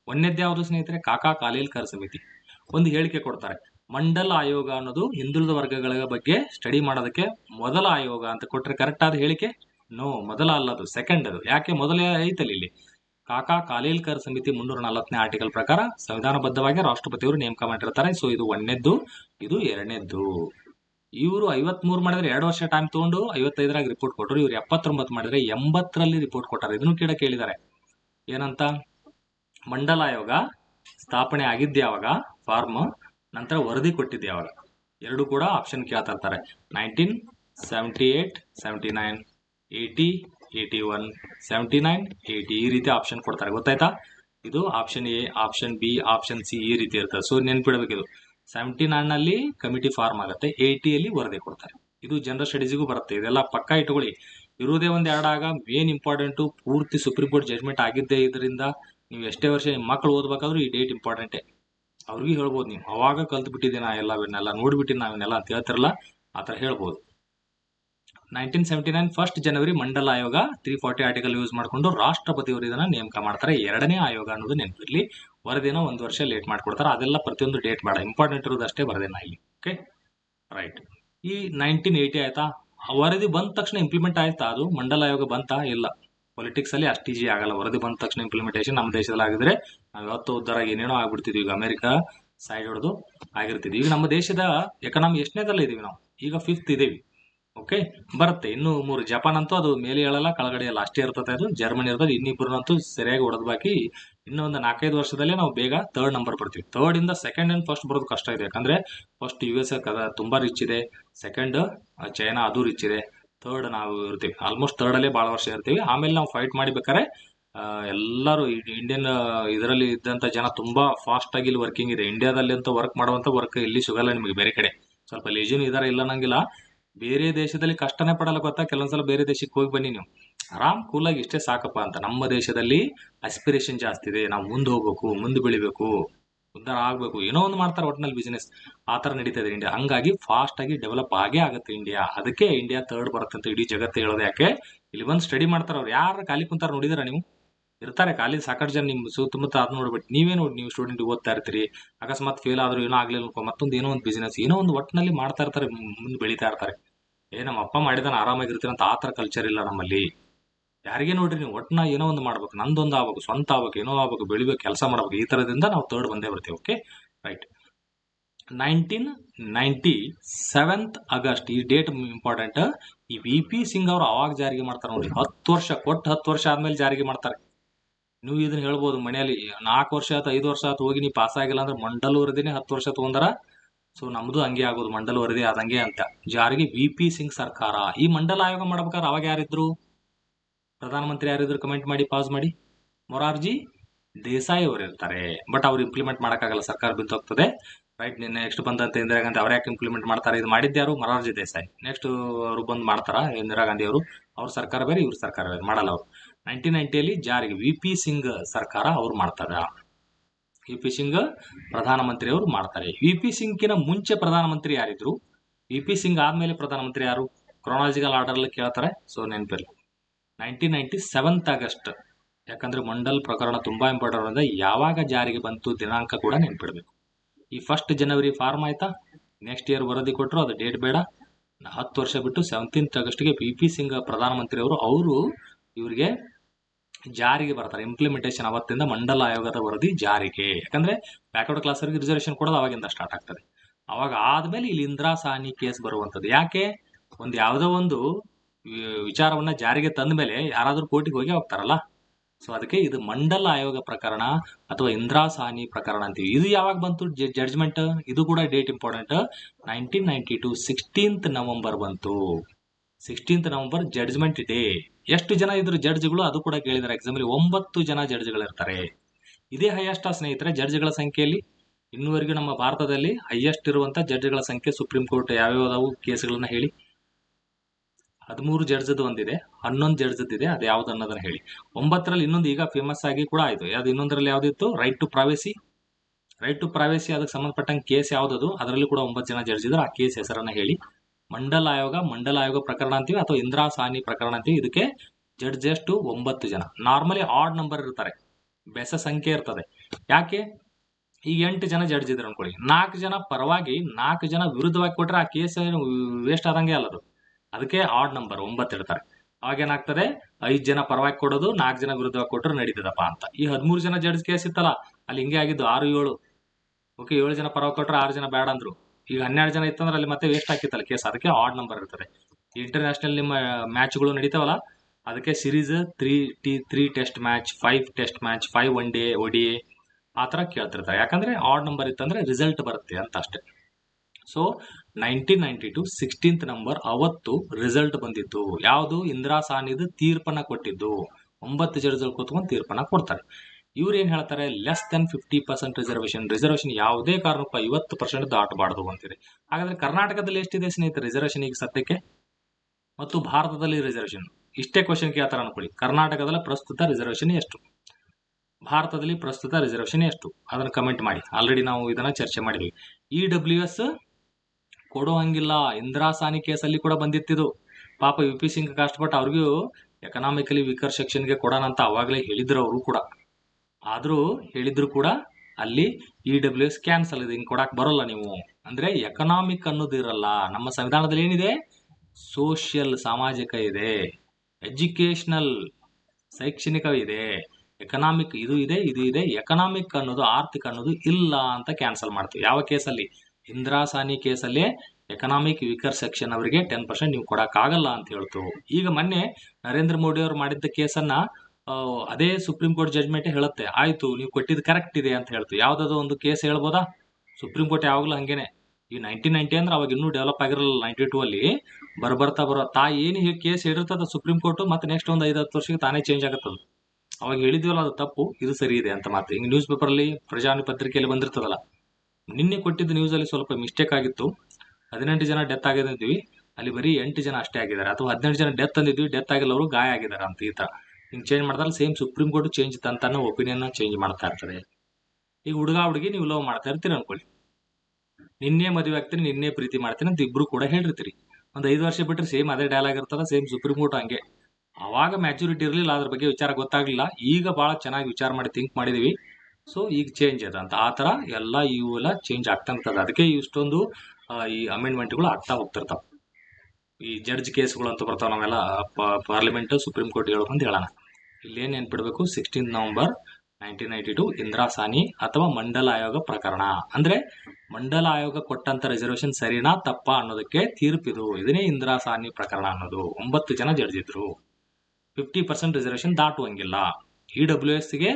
ಒಂದನೇದ್ದು ಯಾವುದು ಸ್ನೇಹಿತರೆ? ಕಾಕಾ ಕಾಲೇಲ್ಕರ್ ಸಮಿತಿ. ಒಂದು ಹೇಳಿಕೆ ಕೊಡ್ತಾರೆ. ಮಂಡಲ್ ಆಯೋಗ ಅನ್ನೋದು ಹಿಂದುಳಿದ ವರ್ಗಗಳ ಬಗ್ಗೆ ಸ್ಟಡಿ ಮಾಡೋದಕ್ಕೆ ಮೊದಲ ಆಯೋಗ ಅಂತ ಕೊಟ್ಟರೆ ಕರೆಕ್ಟ್ ಆದ ಹೇಳಿಕೆ? ನೋ ಮೊದಲ ಅಲ್ಲದು ಸೆಕೆಂಡ್ ಅದು. ಯಾಕೆ? ಮೊದಲೇ ಐತಲ್ಲ ಇಲ್ಲಿ. ಕಾಕಾ ಕಾಲೇಲ್ಕರ್ ಸಮಿತಿ ಮುನ್ನೂರ ನಲವತ್ತನೇ ಆರ್ಟಿಕಲ್ ಪ್ರಕಾರ ಸಂವಿಧಾನಬದ್ಧವಾಗಿ ರಾಷ್ಟ್ರಪತಿಯವರು ನೇಮಕ ಮಾಡಿರ್ತಾರೆ ಸೊ ಇದು ಒಂದನೇದ್ದು, ಇದು ಎರಡನೇದ್ದು. ಇವರು ಐವತ್ಮೂರು ಮಾಡಿದ್ರೆ ಎರಡು ವರ್ಷ ಟೈಮ್ ತಗೊಂಡು ಐವತ್ತೈದರಾಗ ರಿಪೋರ್ಟ್ ಕೊಟ್ಟರು ಇವರು ಎಪ್ಪತ್ತೊಂಬತ್ತು ಮಾಡಿದ್ರೆ ಎಂಬತ್ತರಲ್ಲಿ ರಿಪೋರ್ಟ್ ಕೊಟ್ಟಾರೆ. ಇದನ್ನು ಕೇಳ ಕೇಳಿದ್ದಾರೆ. ಏನಂತ? ಮಂಡಲ ಆಯೋಗ ಸ್ಥಾಪನೆ ಆಗಿದ್ದೆ ಯಾವಾಗ ಫಾರ್ಮ್ ನಂತರ ವರದಿ ಕೊಟ್ಟಿದ್ದೆ ಯಾವಾಗ ಎರಡು ಕೂಡ ಆಪ್ಷನ್ ಕೇಳ್ತಾ ಇರ್ತಾರೆ. Nineteen seventy eight seventy nine eighty eighty one seventy nine eighty ಈ ರೀತಿ ಆಪ್ಷನ್ ಕೊಡ್ತಾರೆ. ಗೊತ್ತಾಯ್ತಾ? ಇದು option A option B option C ಈ ರೀತಿ ಇರ್ತದೆ. ಸೊ ನೆನ್ಪಿಡಬೇಕು ಇದು. ಸೆವೆಂಟಿ ನೈನ್ ಅಲ್ಲಿ ಕಮಿಟಿ ಫಾರ್ಮ್ ಆಗುತ್ತೆ. ಏಯ್ಟಿಯಲ್ಲಿ ವರದಿ ಕೊಡ್ತಾರೆ. ಇದು ಜನರಲ್ ಸ್ಟಡೀಸಿಗೂ ಬರುತ್ತೆ. ಇದೆಲ್ಲ ಪಕ್ಕ ಇಟ್ಕೊಳ್ಳಿ. ಇರುವುದೇ ಒಂದ್ ಎರಡಾಗ ಮೇನ್ ಇಂಪಾರ್ಟೆಂಟು ಪೂರ್ತಿ ಸುಪ್ರೀಂ ಕೋರ್ಟ್ ಜಜ್ಮೆಂಟ್ ಆಗಿದ್ದೇ ಇದರಿಂದ ನೀವು ಎಷ್ಟೇ ವರ್ಷ ನಿಮ್ಮ ಮಕ್ಕಳು ಓದ್ಬೇಕಾದ್ರೂ ಈ ಡೇಟ್ ಇಂಪಾರ್ಟೆಂಟೇ ಅವ್ರಿಗೂ ಹೇಳ್ಬೋದು ನೀವು. ಅವಾಗ ಕಲ್ತು ಬಿಟ್ಟಿದ್ದೀನಿ ಎಲ್ಲ ಇವನ್ನೆಲ್ಲ ನೋಡ್ಬಿಟ್ಟಿನಿ ನಾವನ್ನೆಲ್ಲ ಅಂತ ಹೇಳ್ತಿರಲ್ಲ, ಆ ಥರ ಹೇಳ್ಬೋದು. Nineteen seventy nine first January Mandal ಆಯೋಗ ತ್ರೀ ಫಾರ್ಟಿ ಆರ್ಟಿಕಲ್ ಯೂಸ್ ಮಾಡಿಕೊಂಡು ರಾಷ್ಟ್ರಪತಿಯವರು ಇದನ್ನ ನೇಮಕ ಮಾಡ್ತಾರೆ ಎರಡನೇ ಆಯೋಗ ಅನ್ನೋದು ನೆನಪಿರಲಿ ವರದಿನ ಒಂದು ವರ್ಷ ಲೇಟ್ ಮಾಡ್ಕೊಡ್ತಾರೆ ಅದೆಲ್ಲ ಪ್ರತಿಯೊಂದು ಡೇಟ್ ಬೇಡ ಇಂಪಾರ್ಟೆಂಟ್ ಇರೋದು ಅಷ್ಟೇ ವರದಿನ ಇಲ್ಲಿ ಓಕೆ ರೈಟ್ ಈ ನೈನ್ಟೀನ್ ಏಯ್ಟಿ ಆಯ್ತಾ ವರದಿ ಬಂದ ತಕ್ಷಣ ಇಂಪ್ಲಿಮೆಂಟ್ ಆಯ್ತಾ ಅದು ಮಂಡಲ ಆಯೋಗ ಬಂತಾ ಇಲ್ಲ ಪೊಲಿಟಿಕ್ಸಲ್ಲಿ ಅಷ್ಟು ಈಜಿ ಆಗಲ್ಲ ವರದಿ ಬಂದ ತಕ್ಷಣ ಇಂಪ್ಲಿಮೆಂಟೇಷನ್ ನಮ್ಮ ದೇಶದಲ್ಲಿ ಆಗಿದ್ರೆ ನಾವು ಯಾವತ್ತೋ ಉದ್ದಾರ ಏನೇನೋ ಆಗ್ಬಿಡ್ತಿದ್ವಿ ಈಗ ಅಮೆರಿಕ ಸೈಡ್ ಹೊಡೆದು ಆಗಿರ್ತಿದ್ವಿ ಈಗ ನಮ್ಮ ದೇಶದ ಎಕನಾಮಿ ಎಷ್ಟನೇದಲ್ಲ ಇದೀವಿ ನಾವು? ಈಗ ಫಿಫ್ತ್ ಇದೀವಿ. ಓಕೆ? ಬರುತ್ತೆ. ಇನ್ನು ಮೂರು ಜಪಾನ್ ಅಂತೂ ಅದು ಮೇಲೆ ಹೇಳಲ್ಲ, ಕೆಳಗಡೆ ಎಲ್ಲ ಅಷ್ಟೇ ಇರ್ತದೆ ಅದು. ಜರ್ಮನಿ ಇರ್ತದೆ ಇನ್ನಿಬ್ಬರನ್ನಂತೂ ಸರಿಯಾಗಿ ಹೊಡೆದ್ ಬಾಕಿ ಇನ್ನೂ ಒಂದು ನಾಲ್ಕೈದು ವರ್ಷದಲ್ಲೇ ನಾವು ಬೇಗ ತರ್ಡ್ ನಂಬರ್ ಬರ್ತೀವಿ ಥರ್ಡ್ ಇಂದ ಸೆಕೆಂಡ್ ಅಂಡ್ ಫಸ್ಟ್ ಬರೋದು ಕಷ್ಟ ಇದೆ. ಯಾಕಂದ್ರೆ ಫಸ್ಟ್ ಯು ಎಸ್ ಕದ ತುಂಬಾ ರಿಚ್ ಇದೆ ಸೆಕೆಂಡ್ ಚೈನಾ ಅದು ರಿಚ್ ಇದೆ ಥರ್ಡ್ ನಾವು ಇರ್ತೀವಿ. ಆಲ್ಮೋಸ್ಟ್ ತರ್ಡ್ ಅಲ್ಲೇ ಭಾಳ ವರ್ಷ ಇರ್ತೀವಿ. ಆಮೇಲೆ ನಾವು ಫೈಟ್ ಮಾಡಿಬೇಕಾರೆ ಎಲ್ಲರೂ ಇಂಡಿಯನ್ ಇದರಲ್ಲಿ ಇದ್ದಂತ ಜನ ತುಂಬಾ ಫಾಸ್ಟ್ ಆಗಿ ಇಲ್ಲಿ ವರ್ಕಿಂಗ್ ಇದೆ. ಇಂಡಿಯಾದಲ್ಲಿ ಅಂತ ವರ್ಕ್ ಮಾಡುವಂತ ವರ್ಕ್ ಇಲ್ಲಿ ಸಿಗಲ್ಲ ನಿಮಗೆ ಬೇರೆ ಕಡೆ. ಸ್ವಲ್ಪ ಲೇಜಿನೂ ಇದಾರೆ, ಇಲ್ಲ ಅನ್ನಂಗಿಲ್ಲ. ಬೇರೆ ದೇಶದಲ್ಲಿ ಕಷ್ಟನೇ ಪಡಲ್ಲ ಗೊತ್ತಾ? ಕೆಲವೊಂದ್ಸಲ ಬೇರೆ ದೇಶಕ್ಕೆ ಹೋಗಿ ಬನ್ನಿ ನೀವು. ಆರಾಮ್ ಕೂಲಾಗಿ ಇಷ್ಟೇ ಸಾಕಪ್ಪ ಅಂತ. ನಮ್ಮ ದೇಶದಲ್ಲಿ ಅಸ್ಪಿರೇಷನ್ ಜಾಸ್ತಿ ಇದೆ. ನಾವು ಮುಂದೆ ಹೋಗ್ಬೇಕು, ಮುಂದೆ ಬೆಳಿಬೇಕು ಉದ್ಧಾರ ಆಗ್ಬೇಕು. ಏನೋ ಒಂದು ಮಾಡ್ತಾರೆ ಒಟ್ಟಿನಲ್ಲಿ ಬಿಸ್ನೆಸ್ ಆ ಥರ ನಡೀತಾ ಇದೆ ಇಂಡಿಯಾ ಹಂಗಾಗಿ ಫಾಸ್ಟ್ ಆಗಿ ಡೆವಲಪ್ ಆಗೇ ಆಗುತ್ತೆ ಇಂಡಿಯಾ ಅದಕ್ಕೆ ಇಂಡಿಯಾ ಥರ್ಡ್ ಬರುತ್ತೆ ಅಂತ ಇಡೀ ಜಗತ್ತು ಹೇಳೋದು ಯಾಕೆ? ಇಲ್ಲಿ ಬಂದು ಸ್ಟಡಿ ಮಾಡ್ತಾರೆ ಅವ್ರು. ಯಾರು ಖಾಲಿ ಕುಂತಾರ ನೋಡಿದಾರ ನೀವು? ಇರ್ತಾರೆ, ಕಾಲೇಜ್ ಸಾಕಷ್ಟು ಜನ ನಿಮ್ಮ ಸುತ್ತಮುತ್ತ ಅದು ನೋಡ್ಬಿಟ್ಟು ನೀವೇ ನೋಡಿ ನೀವು ಸ್ಟೂಡೆಂಟ್ ಓದ್ತಾ ಇರ್ತೀರಿ, ಅಕಸ್ಮಾತ್ ಫೇಲ್ ಆದ್ರೂ ಏನೋ ಆಗಲಿಲ್ಲ ಅನ್ಕೊ, ಮತ್ತೊಂದು ಏನೋ ಒಂದು ಬಿಸಿನೆಸ್ ಏನೋ ಒಂದು ಒಟ್ಟಿನಲ್ಲಿ ಮಾಡ್ತಾ ಇರ್ತಾರೆ ಮುಂದೆ ಬೆಳೀತಾ ಇರ್ತಾರೆ. ಏ ನಮ್ಮ ಅಪ್ಪ ಮಾಡಿದಾನ ಆರಾಮಾಗಿರ್ತೀರ ಅಂತ ಆ ಥರ ಕಲ್ಚರ್ ಇಲ್ಲ ನಮ್ಮಲ್ಲಿ. ಯಾರಿಗೆ ನೋಡ್ರಿ ನೀವು, ಒಟ್ನ ಏನೋ ಒಂದು ಮಾಡ್ಬೇಕು, ನಂದೊಂದು ಆಗ್ಬೇಕು, ಸ್ವಂತ ಆಗ್ಬೇಕು, ಏನೋ ಆಗ್ಬೇಕು, ಬೆಳಿಬೇಕು, ಕೆಲಸ ಮಾಡ್ಬೇಕು, ಈ ಥರದಿಂದ ನಾವು ತರ್ಡ್ ಬಂದೇ ಬರ್ತೀವಿ okay right nineteen ninety seventh August ಈ ಡೇಟ್ ಇಂಪಾರ್ಟೆಂಟ್ ಈ ವಿ ಪಿ ಸಿಂಗ್ ಅವರು ಅವಾಗ ಜಾರಿಗೆ ಮಾಡ್ತಾರೆ ನೋಡಿ ಹತ್ತು ವರ್ಷ, ಕೊಟ್ಟು ಹತ್ತು ವರ್ಷ ಆದ್ಮೇಲೆ ಜಾರಿಗೆ ಮಾಡ್ತಾರೆ. ನೀವು ಇದನ್ನ ಹೇಳ್ಬೋದು ಮನೆಯಲ್ಲಿ, ನಾಲ್ಕು ವರ್ಷ ಆಯ್ತು, ಐದು ವರ್ಷ ಆಯ್ತು ಹೋಗಿ ನೀವು ಪಾಸ್ ಆಗಿಲ್ಲ ಅಂದ್ರೆ ಮಂಡಲ ವರದಿನೇ ಹತ್ತು ವರ್ಷ ತಗೊಂಡಾರ? ಸೊ ನಮ್ದು ಹಂಗೆ ಆಗೋದು ಮಂಡಲ ವರದಿ ಆದಂಗೆ ಅಂತ. ಜಾರಿಗೆ ವಿ ಪಿ ಸಿಂಗ್ ಸರ್ಕಾರ, ಈ ಮಂಡಲ ಆಯೋಗ ಮಾಡ್ಬೇಕಾದ್ರೆ ಅವಾಗ ಯಾರಿದ್ರು? ಪ್ರಧಾನಮಂತ್ರಿ ಯಾರಿದ್ರು ಕಮೆಂಟ್ ಮಾಡಿ ಪಾಸ್ ಮಾಡಿ? ಮೊರಾರ್ಜಿ ದೇಸಾಯಿ ಅವರು ಇರ್ತಾರೆ ಬಟ್ ಅವ್ರು ಇಂಪ್ಲಿಮೆಂಟ್ ಮಾಡೋಕ್ಕಾಗಲ್ಲ, ಸರ್ಕಾರ ಬಿದ್ದೋಗ್ತದೆ. ರೈಟ್ ನೆಕ್ಸ್ಟ್ ಬಂದಂತ ಇಂದಿರಾ ಗಾಂಧಿ ಅವ್ರು ಯಾಕೆ ಇಂಪ್ಲಿಮೆಂಟ್ ಮಾಡ್ತಾರೆ? ಇದು ಮಾಡಿದ್ಯಾರು ಮೊರಾರ್ಜಿ ದೇಸಾಯಿ. ನೆಕ್ಸ್ಟ್ ಅವರು ಬಂದು ಮಾಡ್ತಾರೆ? ಇಂದಿರಾ ಗಾಂಧಿ ಅವರು? ಅವ್ರ ಸರ್ಕಾರ ಬೇರೆ, ಇವ್ರ ಸರ್ಕಾರ ಬೇರೆ. ಮಾಡಲ್ಲ ಅವರು. ನೈನ್ಟೀನ್ ನೈನ್ಟಿಯಲ್ಲಿ ಜಾರಿಗೆ ವಿ ಪಿ ಸಿಂಗ್ ಸರ್ಕಾರ ಅವ್ರು ಮಾಡ್ತಾರೆ. ವಿ ಪಿ ಸಿಂಗ್ ಪ್ರಧಾನಮಂತ್ರಿಯವರು ಮಾಡ್ತಾರೆ. ವಿ ಪಿ ಸಿಂಗ್ಕಿನ ಮುಂಚೆ ಪ್ರಧಾನಮಂತ್ರಿ ಯಾರಿದ್ರು? ವಿ ಪಿ ಸಿಂಗ್ ಆದಮೇಲೆ ಪ್ರಧಾನಮಂತ್ರಿ ಯಾರು? ಕ್ರೊನಾಲಜಿಕಲ್ ಆರ್ಡರ್ ಅಲ್ಲಿ ಕೇಳ್ತಾರೆ ಸೊ ನೆನಪಿಲ್ಲ ನೈನ್ಟೀನ್ ನೈನ್ಟಿ ಸೆವೆಂತ್ ಆಗಸ್ಟ್. ಯಾಕಂದ್ರೆ ಮಂಡಲ್ ಪ್ರಕರಣ ತುಂಬಾ ಇಂಪಾರ್ಟೆಂಟ್ ಅಂದ್ರೆ ಯಾವಾಗ ಜಾರಿಗೆ ಬಂತು ದಿನಾಂಕ ಕೂಡ ನೆನ್ಪಿಡ್ಬೇಕು. ಈ ಫಸ್ಟ್ ಜನವರಿ ಫಾರ್ಮ್ ಆಯ್ತಾ? ನೆಕ್ಸ್ಟ್ ಇಯರ್ ವರದಿ ಕೊಟ್ಟರು ಅದು ಡೇಟ್ ಬೇಡ. ಹತ್ತು ವರ್ಷ ಬಿಟ್ಟು ಸೆವೆಂಟೀನ್ತ್ ಆಗಸ್ಟ್ಗೆ ಪಿ ಪಿ ಸಿಂಗ್ ಪ್ರಧಾನಮಂತ್ರಿ ಅವರು ಅವರು ಇವರಿಗೆ ಜಾರಿಗೆ ಬರ್ತಾರೆ. ಇಂಪ್ಲಿಮೆಂಟೇಷನ್ ಅವತ್ತಿಂದ ಮಂಡಲ ಆಯೋಗದ ವರದಿ ಜಾರಿಗೆ. ಯಾಕಂದ್ರೆ ಬ್ಯಾಕ್ವರ್ಡ್ ಕ್ಲಾಸ್ ಅವರಿಗೆ ರಿಸರ್ವೇಷನ್ ಕೊಡೋದು ಅವಾಗಿಂದ ಸ್ಟಾರ್ಟ್ ಆಗ್ತದೆ. ಅವಾಗ ಆದ್ಮೇಲೆ ಇಲ್ಲಿ ಇಂದಿರಾ ಸಾನಿ ಕೇಸ್ ಬರುವಂಥದ್ದು. ಯಾಕೆ? ಒಂದು ಯಾವುದೋ ಒಂದು, ವಿಚಾರವನ್ನ ಜಾರಿಗೆ ತಂದ ಮೇಲೆ ಯಾರಾದರೂ ಕೋರ್ಟಿಗೆ ಹೋಗಿ ಹೋಗ್ತಾರಲ್ಲ? ಸೊ ಅದಕ್ಕೆ ಇದು ಮಂಡಲ ಆಯೋಗ ಪ್ರಕರಣ ಅಥವಾ ಇಂದ್ರಾ ಸಾನಿ ಪ್ರಕರಣ ಅಂತೀವಿ. ಇದು ಯಾವಾಗ ಬಂತು? ಜಡ್ಜ್ಮೆಂಟ್ ಇದು ಕೂಡ date important nineteen ninety two sixteenth November ಬಂತು. ಸಿಕ್ಸ್ಟೀನ್ತ್ ನವೆಂಬರ್ ಜಡ್ಜ್ಮೆಂಟ್ ಡೇ ಎಷ್ಟು ಜನ ಇದ್ರು ಜಡ್ಜ್ಗಳು ಅದು ಕೂಡ ಕೇಳಿದ್ದಾರೆ. ಎಕ್ಸಾಮಲ್ಲಿ ಒಂಬತ್ತು ಜನ ಜಡ್ಜ್ಗಳಿರ್ತಾರೆ ಇದೇ ಹೈಯೆಸ್ಟ್ ಸ್ನೇಹಿತರೆ ಜಡ್ಜ್ಗಳ ಸಂಖ್ಯೆಯಲ್ಲಿ ಇನ್ನುವರೆಗೂ ನಮ್ಮ ಭಾರತದಲ್ಲಿ ಹೈಯೆಸ್ಟ್ ಇರುವಂಥ ಜಡ್ಜ್ಗಳ ಸಂಖ್ಯೆ ಸುಪ್ರೀಂ ಕೋರ್ಟ್ ಯಾವ್ಯಾವ ಕೇಸ್ಗಳನ್ನ ಹೇಳಿ. ಹದಿಮೂರು ಜಡ್ಜದ್ದು ಒಂದಿದೆ, ಹನ್ನೊಂದು ಜಡ್ಜದ್ದು ಇದೆ, ಅದು ಯಾವ್ದು ಅನ್ನೋದನ್ನ ಹೇಳಿ. ಒಂಬತ್ತರಲ್ಲಿ ಇನ್ನೊಂದು ಈಗ ಫೇಮಸ್ ಆಗಿ ಕೂಡ ಆಯಿತು. ಯಾವ್ದು ಇನ್ನೊಂದರಲ್ಲಿ ಯಾವ್ದಿತ್ತು? Right to privacy right to privacy ಅದಕ್ಕೆ ಸಂಬಂಧಪಟ್ಟಂಗೆ ಕೇಸ್ ಯಾವುದದು? ಅದರಲ್ಲಿ ಕೂಡ ಒಂಬತ್ತು ಜನ ಜಡ್ಜ್ ಇದ್ರು. ಆ ಕೇಸ್ ಹೆಸರನ್ನ ಹೇಳಿ. ಮಂಡಲ ಆಯೋಗ ಮಂಡಲ ಆಯೋಗ ಪ್ರಕರಣ ಅಂತೀವಿ ಅಥವಾ ಇಂದಿರಾ ಸಾನಿ ಪ್ರಕರಣ ಅಂತೀವಿ. ಇದಕ್ಕೆ ಜಡ್ಜ್ ಎಷ್ಟು ಒಂಬತ್ತು ಜನ. ನಾರ್ಮಲಿ ಆಡ್ ನಂಬರ್ ಇರ್ತಾರೆ. ಬೆಸ ಸಂಖ್ಯೆ ಇರ್ತದೆ. ಯಾಕೆ? ಈಗ ಎಂಟು ಜನ ಜಡ್ಜ್ ಇದ್ರು ಅನ್ಕೊಳ್ಳಿ. ನಾಲ್ಕು ಜನ ಪರವಾಗಿ ನಾಲ್ಕು ಜನ ವಿರುದ್ಧವಾಗಿ ಕೊಟ್ಟರೆ ಆ ಕೇಸ್ ವೇಸ್ಟ್ ಆದಂಗೆ ಅಲ್ಲದು ಅದಕ್ಕೆ ಆಡ್ ನಂಬರ್ ಒಂಬತ್ತು ಇಡ್ತಾರೆ ಅವಾಗ ಏನಾಗ್ತದೆ ಐದ್ ಜನ ಪರವಾಗಿ ಕೊಡೋದು, ನಾಲ್ಕು ಜನ ವಿರುದ್ಧವಾಗಿ ಕೊಟ್ಟರು ನಡೀತದಪ್ಪ ಅಂತ. ಈ ಹದಿಮೂರು ಜನ ಜಡ್ಜ್ ಕೇಸ್ ಇತ್ತಲ್ಲ, ಅಲ್ಲಿ ಹಿಂಗೆ ಆಗಿದ್ದು ಆರು, ಏಳು. ಓಕೆ ಏಳು ಜನ ಪರವಾಗಿ ಕೊಟ್ಟರೆ ಆರು ಜನ ಬೇಡ ಅಂದ್ರು. ಈಗ ಹನ್ನೆರಡು ಜನ ಇತ್ತಂದ್ರೆ ಅಲ್ಲಿ ಮತ್ತೆ ವೇಸ್ಟ್ ಆಗಿತ್ತಲ್ಲ ಕೇಸ್ ಅದಕ್ಕೆ ಆಡ್ ನಂಬರ್ ಇರ್ತದೆ. ಇಂಟರ್ನ್ಯಾಷನಲ್ ನಿಮ್ಮ ಮ್ಯಾಚ್ಗಳು ನಡೀತಾವಲ್ಲ, ಅದಕ್ಕೆ series three T three test match five test match five one day ODI ಆ ಥರ ಕೇಳ್ತಿರ್ತಾರೆ. ಯಾಕಂದರೆ ಆಡ್ ನಂಬರ್ ಇತ್ತಂದರೆ ರಿಸಲ್ಟ್ ಬರುತ್ತೆ ಅಂತ ಅಷ್ಟೇ. So nineteen ninety two sixteenth number ಅವತ್ತು ರಿಸಲ್ಟ್ ಬಂದಿತ್ತು. ಯಾವುದು? ಇಂದಿರಾ ಸಾನಿದು ತೀರ್ಪನ್ನ ಕೊಟ್ಟಿದ್ದು. ಒಂಬತ್ತು ಜಡ್ಜ್ಗಳು ಕೂತ್ಕೊಂಡು ತೀರ್ಪನ್ನ ಕೊಡ್ತಾರೆ. ಇವ್ರು ಏನು ಹೇಳ್ತಾರೆ? Less than fifty percent reservation reservation ಯಾವುದೇ ಕಾರಣಕ್ಕೂ ಐವತ್ತು ಪರ್ಸೆಂಟ್ ದಾಟಬಾರ್ದು ಅಂತಿದೆ ಹಾಗಾದ್ರೆ ಕರ್ನಾಟಕದಲ್ಲಿ ಎಷ್ಟಿದೆ ಸ್ನೇಹಿತರೆ ರಿಸರ್ವೇಶನ್ ಈಗ ಸದ್ಯಕ್ಕೆ? ಮತ್ತು ಭಾರತದಲ್ಲಿ ರಿಸರ್ವೇಶನ್ ಇಷ್ಟೇ ಕ್ವಶನ್ ಕೇಳ್ತಾರೆ ಅನ್ಕೊಳ್ಳಿ. ಕರ್ನಾಟಕದಲ್ಲಿ ಪ್ರಸ್ತುತ ರಿಸರ್ವೇಶನ್ ಎಷ್ಟು? ಭಾರತದಲ್ಲಿ ಪ್ರಸ್ತುತ ರಿಸರ್ವೇಶನ್ ಎಷ್ಟು? ಅದನ್ನು ಕಮೆಂಟ್ ಮಾಡಿ. ಆಲ್ರೆಡಿ ನಾವು ಇದನ್ನ ಚರ್ಚೆ ಮಾಡಿದ್ವಿ. ಇ ಡಬ್ಲ್ಯೂ ಎಸ್ ಕೊಡೋ ಹಂಗಿಲ್ಲ ಇಂದಿರಾ ಸಾನಿ ಕೇಸಲ್ಲಿ ಕೂಡ ಬಂದಿತ್ತಿದು. ಪಾಪ ಯು ಪಿ ಸಿಂಗ್ ಕಷ್ಟಪಟ್ಟು ಅವ್ರಿಗೂ ಎಕನಾಮಿಕಲಿ ವೀಕರ್ ಸೆಕ್ಷನ್ಗೆ ಕೊಡೋಣ ಅಂತ ಅವಾಗಲೇ ಹೇಳಿದ್ರು ಅವರು ಕೂಡ. ಆದರೂ ಹೇಳಿದ್ರು ಕೂಡ ಅಲ್ಲಿ ಇ ಡಬ್ಲ್ಯೂ ಎಸ್ ಕ್ಯಾನ್ಸಲ್ ಇದೆ ಹಿಂಗೆ ಕೊಡಕ್ಕೆ ಬರೋಲ್ಲ ನೀವು. ಅಂದ್ರೆ ಎಕನಾಮಿಕ್ ಅನ್ನೋದು ಇರಲ್ಲ. ನಮ್ಮ ಸಂವಿಧಾನದಲ್ಲಿ ಏನಿದೆ? ಸೋಷಿಯಲ್ ಸಾಮಾಜಿಕ ಇದೆ. ಎಜುಕೇಷನಲ್ ಶೈಕ್ಷಣಿಕ ಇದೆ ಎಕನಾಮಿಕ್ ಇದು ಇದೆ ಇದು ಇದೆ. ಎಕನಾಮಿಕ್ ಅನ್ನೋದು, ಆರ್ಥಿಕ ಅನ್ನೋದು ಇಲ್ಲ ಅಂತ ಕ್ಯಾನ್ಸಲ್ ಮಾಡ್ತೀವಿ. ಯಾವ ಕೇಸಲ್ಲಿ ಇಂದಿರಾ ಸಾನಿ ಕೇಸಲ್ಲಿ ಎಕನಾಮಿಕ್ ವೀಕರ್ ಸೆಕ್ಷನ್ ಅವರಿಗೆ ಟೆನ್ ಪರ್ಸೆಂಟ್ ನೀವು ಕೊಡೋಕ್ಕಾಗಲ್ಲ ಅಂತ ಹೇಳ್ತು. ಈಗ ಮೊನ್ನೆ ನರೇಂದ್ರ ಮೋದಿ ಅವರು ಮಾಡಿದ್ದ ಕೇಸನ್ನ ಅದೇ ಸುಪ್ರೀಂ ಕೋರ್ಟ್ ಜಡ್ಜ್ಮೆಂಟ್ ಹೇಳುತ್ತೆ. ಆಯಿತು, ನೀವು ಕೊಟ್ಟಿದ್ದು ಕರೆಕ್ಟ್ ಇದೆ ಅಂತ ಹೇಳ್ತು. ಯಾವುದಾದ್ರು ಒಂದು ಕೇಸ್ ಹೇಳ್ಬೋದಾ? ಸುಪ್ರೀಂ ಕೋರ್ಟ್ ಯಾವಾಗಲೂ ಹಂಗೇನೆ. ಈ ನೈನ್ಟೀನ್ ನೈನ್ಟಿ ಅಂದ್ರೆ ಅವಾಗ ಇನ್ನೂ ಡೆವಲಪ್ ಆಗಿರಲಿಲ್ಲ ನೈಂಟಿ ಟೂ ಅಲ್ಲಿ. ಬರ್ಬರ್ತಾ ಬರೋ ತಾ ಏನು ಕೇಸ್ ಹೇಳಿರ್ತದ ಸುಪ್ರೀಂ ಕೋರ್ಟ್ ಮತ್ತೆ ನೆಕ್ಸ್ಟ್ ಒಂದು ಐದು ಹತ್ತು ವರ್ಷಕ್ಕೆ ತಾನೇ ಚೇಂಜ್ ಆಗುತ್ತದ ಅವಾಗ ಹೇಳಿದ್ವಲ್ಲ ಅದು ತಪ್ಪು, ಇದು ಸರಿ ಇದೆ ಅಂತ ಮಾತ್ರ. ಹಿಂಗೆ ನ್ಯೂಸ್ ಪೇಪರಲ್ಲಿ ಪ್ರಜಾನಿ ಪತ್ರಿಕೆಯಲ್ಲಿ ಬಂದಿರ್ತದಲ್ಲ. ನಿನ್ನೆ ಕೊಟ್ಟಿದ್ದ ನ್ಯೂಸಲ್ಲಿ ಸ್ವಲ್ಪ ಮಿಸ್ಟೇಕ್ ಆಗಿತ್ತು. ಹದಿನೆಂಟು ಜನ ಡೆತ್ ಆಗಿದೆ ಅಂತೀವಿ ಅಲ್ಲಿ ಬರೀ ಎಂಟು ಜನ ಅಷ್ಟೇ ಆಗಿದ್ದಾರೆ. ಅಥವಾ ಹದಿನೆಂಟು ಜನ ಡೆತ್ ಅಂದಿದ್ವಿ ಡೆತ್ ಆಗಿಲ್ಲವರು ಗಾಯ ಆಗಿದ್ದಾರೆ ಅಂತ ಈ ಥರ ಹಿಂಗೆ ಚೇಂಜ್ ಮಾಡಿದ್ರೆ ಸೇಮ್ ಸುಪ್ರೀಂ ಕೋರ್ಟ್ ಚೇಂಜ್ ತಂತಾನೆ ಒಪಿನಿಯನ್ ಚೇಂಜ್ ಮಾಡ್ತಾ ಇರ್ತದೆ ಈಗ ಹುಡುಗ ಹುಡುಗಿ ನೀವು ಲವ್ ಮಾಡ್ತಾ ಇರ್ತೀರಿ ಅನ್ಕೊಳ್ಳಿ. ನಿನ್ನೆ ಮದುವೆ ಆಗ್ತೀನಿ, ನಿನ್ನೆ ಪ್ರೀತಿ ಮಾಡ್ತೀನಿ ಅಂತ ಇಬ್ರು ಕೂಡ ಹೇಳಿರ್ತೀರಿ. ಒಂದು ಐದು ವರ್ಷ ಬಿಟ್ಟರೆ ಸೇಮ್ ಅದೇ ಡೈಲಾಗ್ ಇರ್ತದ ಸೇಮ್ ಸುಪ್ರೀಂ ಕೋರ್ಟ್ ಹಂಗೆ. ಅವಾಗ ಮ್ಯಾಚುರಿಟಿ ಇರಲಿಲ್ಲ, ಅದ್ರ ಬಗ್ಗೆ ವಿಚಾರ ಗೊತ್ತಾಗ್ಲಿಲ್ಲ. ಈಗ ಭಾಳ ಚೆನ್ನಾಗಿ ವಿಚಾರ ಮಾಡಿ ಥಿಂಕ್ ಮಾಡಿದೀವಿ. ಸೊ ಈಗ ಚೇಂಜ್ ಅದ ಅಂತ. ಆ ಥರ ಎಲ್ಲ ಇವೆಲ್ಲ ಚೇಂಜ್ ಆಗ್ತಾ ಇರ್ತದೆ ಅದಕ್ಕೆ ಇಷ್ಟೊಂದು ಈ ಅಮೆಂಡ್ಮೆಂಟ್ಗಳು ಆಗ್ತಾ ಹೋಗ್ತಿರ್ತಾವೆ. ಈ ಜಡ್ಜ್ ಕೇಸ್ಗಳು ಅಂತ ಬರ್ತಾವೆ ನಾವೆಲ್ಲ ಪಾರ್ಲಿಮೆಂಟ್ ಸುಪ್ರೀಂ ಕೋರ್ಟ್ ಹೇಳೋಕಂತ ಹೇಳೋಣ. ಇಲ್ಲಿ ಏನು ನೆನ್ಪಿಡ್ಬೇಕು sixteen November nineteen ninety two Indira Sawhney ಅಥವಾ ಮಂಡಲ ಆಯೋಗ ಪ್ರಕರಣ. ಅಂದ್ರೆ ಮಂಡಲ ಆಯೋಗ ಕೊಟ್ಟಂತ ರಿಸರ್ವೇಶನ್ ಸರಿನಾ ತಪ್ಪಾ ಅನ್ನೋದಕ್ಕೆ ತೀರ್ಪಿದು ಇದನ್ನೇ ಇಂದಿರಾ ಸಾನಿ ಪ್ರಕರಣ ಅನ್ನೋದು. ಒಂಬತ್ತು ಜನ ಜಡ್ಜ್ ಇದ್ರು. ಫಿಫ್ಟಿ ಪರ್ಸೆಂಟ್ ರಿಸರ್ವೇಶನ್ ದಾಟುವಂಗಿಲ್ಲ. ಇ ಡಬ್ಲ್ಯೂ ಎಸ್ಗೆ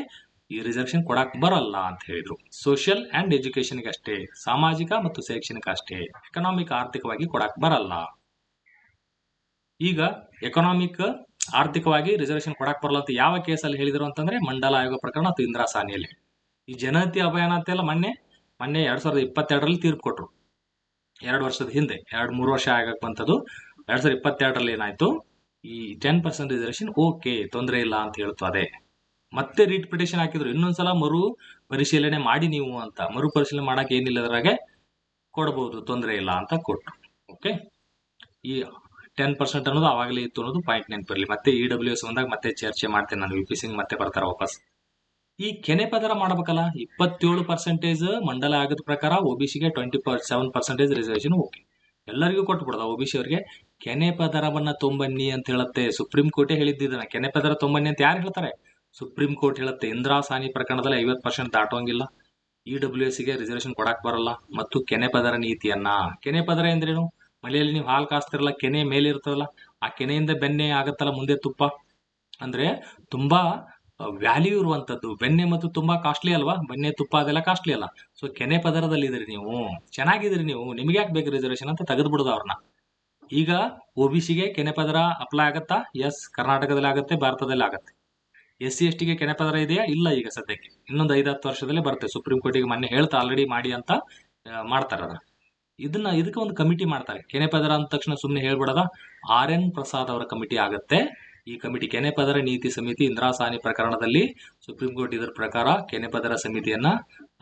ಈ ರಿಸರ್ವೇಷನ್ ಕೊಡಕ್ ಬರಲ್ಲ ಅಂತ ಹೇಳಿದ್ರು. ಸೋಷಿಯಲ್ ಅಂಡ್ ಎಜುಕೇಶನ್ಗೆ ಅಷ್ಟೇ, ಸಾಮಾಜಿಕ ಮತ್ತು ಶೈಕ್ಷಣಿಕ ಅಷ್ಟೇ ಎಕನಾಮಿಕ್ ಆರ್ಥಿಕವಾಗಿ ಕೊಡಕ್ ಬರಲ್ಲ. ಈಗ ಎಕನಾಮಿಕ್ ಆರ್ಥಿಕವಾಗಿ ರಿಸರ್ವೇಷನ್ ಕೊಡಕ್ ಬರಲ್ಲ ಅಂತ ಯಾವ ಕೇಸಲ್ಲಿ ಹೇಳಿದ್ರು ಅಂತಂದ್ರೆ ಮಂಡಲ ಆಯೋಗ ಪ್ರಕರಣ ಅಥವಾ ಇಂದಿರಾ ಸಾನಿಯಲ್ಲಿ. ಈ ಜನತಿ ಅಭಿಯಾನ ಅಂತೆಲ್ಲ ಮೊನ್ನೆ ಮೊನ್ನೆ ಎರಡ್ ಸಾವಿರದ ಇಪ್ಪತ್ತೆರಡರಲ್ಲಿ ತೀರ್ಪು ಕೊಟ್ರು. ಎರಡು ವರ್ಷದ ಹಿಂದೆ, ಎರಡು ಮೂರು ವರ್ಷ ಆಗಕ್ ಬಂತದ್ದು ಎರಡ್ ಸಾವಿರದ ಇಪ್ಪತ್ತೆರಡರಲ್ಲಿ ಏನಾಯ್ತು? ಈ ಟೆನ್ ಪರ್ಸೆಂಟ್ ರಿಸರ್ವೇಷನ್ ಓಕೆ ತೊಂದರೆ ಇಲ್ಲ ಅಂತ ಹೇಳ್ತು ಅದೇ. ಮತ್ತೆ ರೀಟ್ ಹಾಕಿದ್ರು. ಇನ್ನೊಂದ್ಸಲ ಮರು ಪರಿಶೀಲನೆ ಮಾಡಿ ನೀವು ಅಂತ. ಮರು ಪರಿಶೀಲನೆ ಏನಿಲ್ಲ ಅದ್ರಾಗೆ ಕೊಡಬಹುದು ತೊಂದರೆ ಇಲ್ಲ ಅಂತ ಕೊಟ್ಟರು ಓಕೆ ಈ ಟೆನ್ ಪರ್ಸೆಂಟ್ ಅನ್ನೋದು ಅವಾಗಲೇ ಇತ್ತು ಅನ್ನೋದು ಪಾಯಿಂಟ್ ನೆನಪಿರಲಿ ಮತ್ತೆ ಇ ಡಬ್ಲ್ಯೂ ಎಸ್ ಬಂದಾಗ ಮತ್ತೆ ಚರ್ಚೆ ಮಾಡ್ತೇನೆ ನಾನು. ಯು ಪಿ ಸಿಂಗ್ ಮತ್ತೆ ಬರ್ತಾರೆ ವಾಪಸ್. ಈ ಕೆನೆ ಪದರ ಮಾಡ್ಬೇಕಲ್ಲ, ಇಪ್ಪತ್ತೇಳು ಪರ್ಸೆಂಟೇಜ್ ಮಂಡಲ ಆಗದ ಪ್ರಕಾರ ಒ ಬಿ ಸಿಗೆ twenty per seven percentage reservation okay ಎಲ್ಲರಿಗೂ ಕೊಟ್ಬಿಡ್ದ. ಒ ಬಿ ಸಿ ಅವರಿಗೆ ಕೆನೆ ಪದರವನ್ನ ತುಂಬನ್ನಿ ಅಂತ ಹೇಳುತ್ತೆ. ಸುಪ್ರೀಂ ಕೋರ್ಟೇ ಹೇಳಿದ್ದಿದ್ದಾನೆ ಕೆನೆ ಪದರ ತುಂಬನ್ನಿ ಅಂತ ಯಾರು ಹೇಳ್ತಾರೆ? ಸುಪ್ರೀಂ ಕೋರ್ಟ್ ಹೇಳುತ್ತೆ ಇಂದಿರಾ ಸಾನಿ ಪ್ರಕರಣದಲ್ಲಿ ಐವತ್ತು ಪರ್ಸೆಂಟ್ ದಾಟೋಂಗಿಲ್ಲ. ಇ ಡಬ್ಲ್ಯೂ ಎಸ್ಗೆ ಗೆ ರಿಸರ್ವೇಶನ್ ಕೊಡಕ್ ಬರಲ್ಲ. ಮತ್ತು ಕೆನೆ ಪದರ ನೀತಿಯನ್ನ. ಕೆನೆ ಪದರ ಎಂದ್ರೇನು? ಮನೆಯಲ್ಲಿ ನೀವು ಹಾಲು ಕಾಸ್ತಿರಲ್ಲ, ಕೆನೆ ಮೇಲೆ ಇರ್ತದಲ್ಲ ಆ ಕೆನೆಯಿಂದ ಬೆನ್ನೆ ಆಗತ್ತಲ್ಲ, ಮುಂದೆ ತುಪ್ಪ. ಅಂದ್ರೆ ತುಂಬಾ ವ್ಯಾಲ್ಯೂ ಇರುವಂತದ್ದು. ಬೆಣ್ಣೆ ಮತ್ತು ತುಂಬಾ ಕಾಸ್ಟ್ಲಿ ಅಲ್ವಾ? ಬೆಣ್ಣೆ, ತುಪ್ಪ ಅದೆಲ್ಲ ಕಾಸ್ಟ್ಲಿ ಅಲ್ಲ. ಸೊ ಕೆನೆ ಪದರದಲ್ಲಿ ಇದ್ರಿ ನೀವು. ಚೆನ್ನಾಗಿದ್ರಿ ನೀವು. ನಿಮ್ಗೆ ಯಾಕೆ ಬೇಕು ರಿಸರ್ವೇಷನ್ ಅಂತ ತೆಗೆದು ಬಿಡೋದು ಅವ್ರನ್ನ. ಈಗ ಒ ಬಿ ಸಿಗೆ ಕೆನೆ ಪದರ ಅಪ್ಲೈ ಆಗತ್ತಾ? ಎಸ್ ಕರ್ನಾಟಕದಲ್ಲಿ ಆಗುತ್ತೆ ಭಾರತದಲ್ಲಿ ಆಗುತ್ತೆ ಎಸ್ ಸಿ ಎಸ್ ಟಿಗೆ ಕೆನೆಪದರ ಇದೆಯಾ? ಇಲ್ಲ ಈಗ ಸದ್ಯಕ್ಕೆ. ಇನ್ನೊಂದು ಐದು ಹತ್ತು ವರ್ಷದಲ್ಲಿ ಬರುತ್ತೆ. ಸುಪ್ರೀಂ ಕೋರ್ಟಿಗೆ ಮೊನ್ನೆ ಹೇಳ್ತಾ ಆಲ್ರೆಡಿ ಮಾಡಿ ಅಂತ ಮಾಡ್ತಾರೆ ಅದನ್ನ. ಇದನ್ನ, ಇದಕ್ಕೆ ಒಂದು ಕಮಿಟಿ ಮಾಡ್ತಾರೆ. ಕೆನೆಪದರ ಅಂದ ತಕ್ಷಣ ಸುಮ್ಮನೆ ಹೇಳ್ಬಿಡದ? ಆರ್ ಎನ್ ಪ್ರಸಾದ್ ಅವರ ಕಮಿಟಿ ಆಗುತ್ತೆ. ಈ ಕಮಿಟಿ ಕೆನೆಪದರ ನೀತಿ ಸಮಿತಿ ಇಂದಿರಾ ಸಾನಿ ಪ್ರಕರಣದಲ್ಲಿ ಸುಪ್ರೀಂ ಕೋರ್ಟ್ ಇದರ ಪ್ರಕಾರ ಕೆನೆಪದರ ಸಮಿತಿಯನ್ನ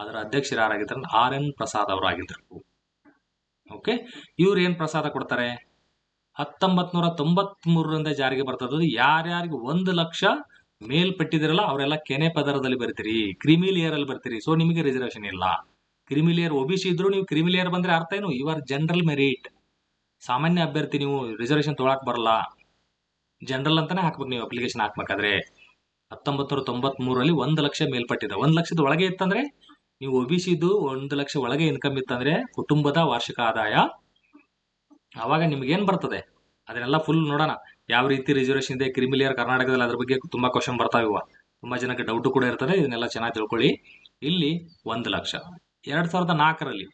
ಅದರ ಅಧ್ಯಕ್ಷರು ಯಾರಾಗಿದ್ದಾರೆ ಆರ್ ಎನ್ ಪ್ರಸಾದ್ ಅವರು ಆಗಿದ್ರು. ಓಕೆ ಇವ್ರು ಏನು ಪ್ರಸಾದ ಕೊಡ್ತಾರೆ? ಹತ್ತೊಂಬತ್ ನೂರ ತೊಂಬತ್ ಮೂರರಿಂದ ಜಾರಿಗೆ ಬರ್ತದ್ದು ಯಾರ್ಯಾರಿಗೆ? ಒಂದು ಲಕ್ಷ ಮೇಲ್ಪಟ್ಟಿದಿರಲ್ಲ ಅವರೆಲ್ಲ ಕೆನೆ ಪದರದಲ್ಲಿ ಬರ್ತೀರಿ ಕ್ರಿಮಿ ಲೇಯರ್ ಅಲ್ಲಿ ಬರ್ತೀರಿ. ಸೊ ನಿಮಗೆ ರಿಸರ್ವೇಶನ್ ಇಲ್ಲ. ಕ್ರಿಮಿ ಬಿ ಸಿ ಇದ್ರು ನೀವು ಕ್ರಿಮಿ ಲೇಯರ್ ಬಂದ್ರೆ ಅರ್ಥ ಏನು? ಯು ಆರ್ ಜನರಲ್ ಮೆರಿಟ್ ಸಾಮಾನ್ಯ ಅಭ್ಯರ್ಥಿ ನೀವು ರಿಸರ್ವೇಶನ್ ತೊಗೊಳಕ್ ಬರಲ್ಲ. ಜನರಲ್ ಅಂತಾನೆ ಹಾಕ್ಬೇಕು ನೀವು ಅಪ್ಲಿಕೇಶನ್ ಹಾಕ್ಬೇಕಾದ್ರೆ. ಹತ್ತೊಂಬತ್ತು ನೂರ ತೊಂಬತ್ ಮೂರಲ್ಲಿ ಒಂದು ಲಕ್ಷ ಮೇಲ್ಪಟ್ಟಿದೆ. ಒಂದು ಲಕ್ಷದ ಒಳಗೆ ಇತ್ತಂದ್ರೆ, ನೀವು ಒ ಬಿ ಸಿದು ಒಂದು ಲಕ್ಷ ಒಳಗೆ ಇನ್ಕಮ್ ಇತ್ತಂದ್ರೆ ಕುಟುಂಬದ ವಾರ್ಷಿಕ ಆದಾಯ ಅವಾಗ ನಿಮ್ಗೆ ಏನ್ ಬರ್ತದೆ? ಅದನ್ನೆಲ್ಲ ಫುಲ್ ನೋಡೋಣ. ಯಾವ ರೀತಿ ರಿಸರ್ವೇಷನ್ ಇದೆ ಕ್ರಿಮಿಲಿಯರ್ ಕರ್ನಾಟಕದಲ್ಲಿ ಅದ್ರ ಬಗ್ಗೆ ತುಂಬಾ ಕ್ವಶನ್ ಬರ್ತಾವ ಇವ. ತುಂಬಾ ಜನಕ್ಕೆ ಡೌಟ್ ಕೂಡ ಇರ್ತದೆ, ಇದನ್ನೆಲ್ಲ ಚೆನ್ನಾಗಿ ತಿಳ್ಕೊಳ್ಳಿ. ಇಲ್ಲಿ ಒಂದು ಲಕ್ಷ. ಎರಡು ಸಾವಿರದ ನಾಲ್ಕರಲ್ಲಿ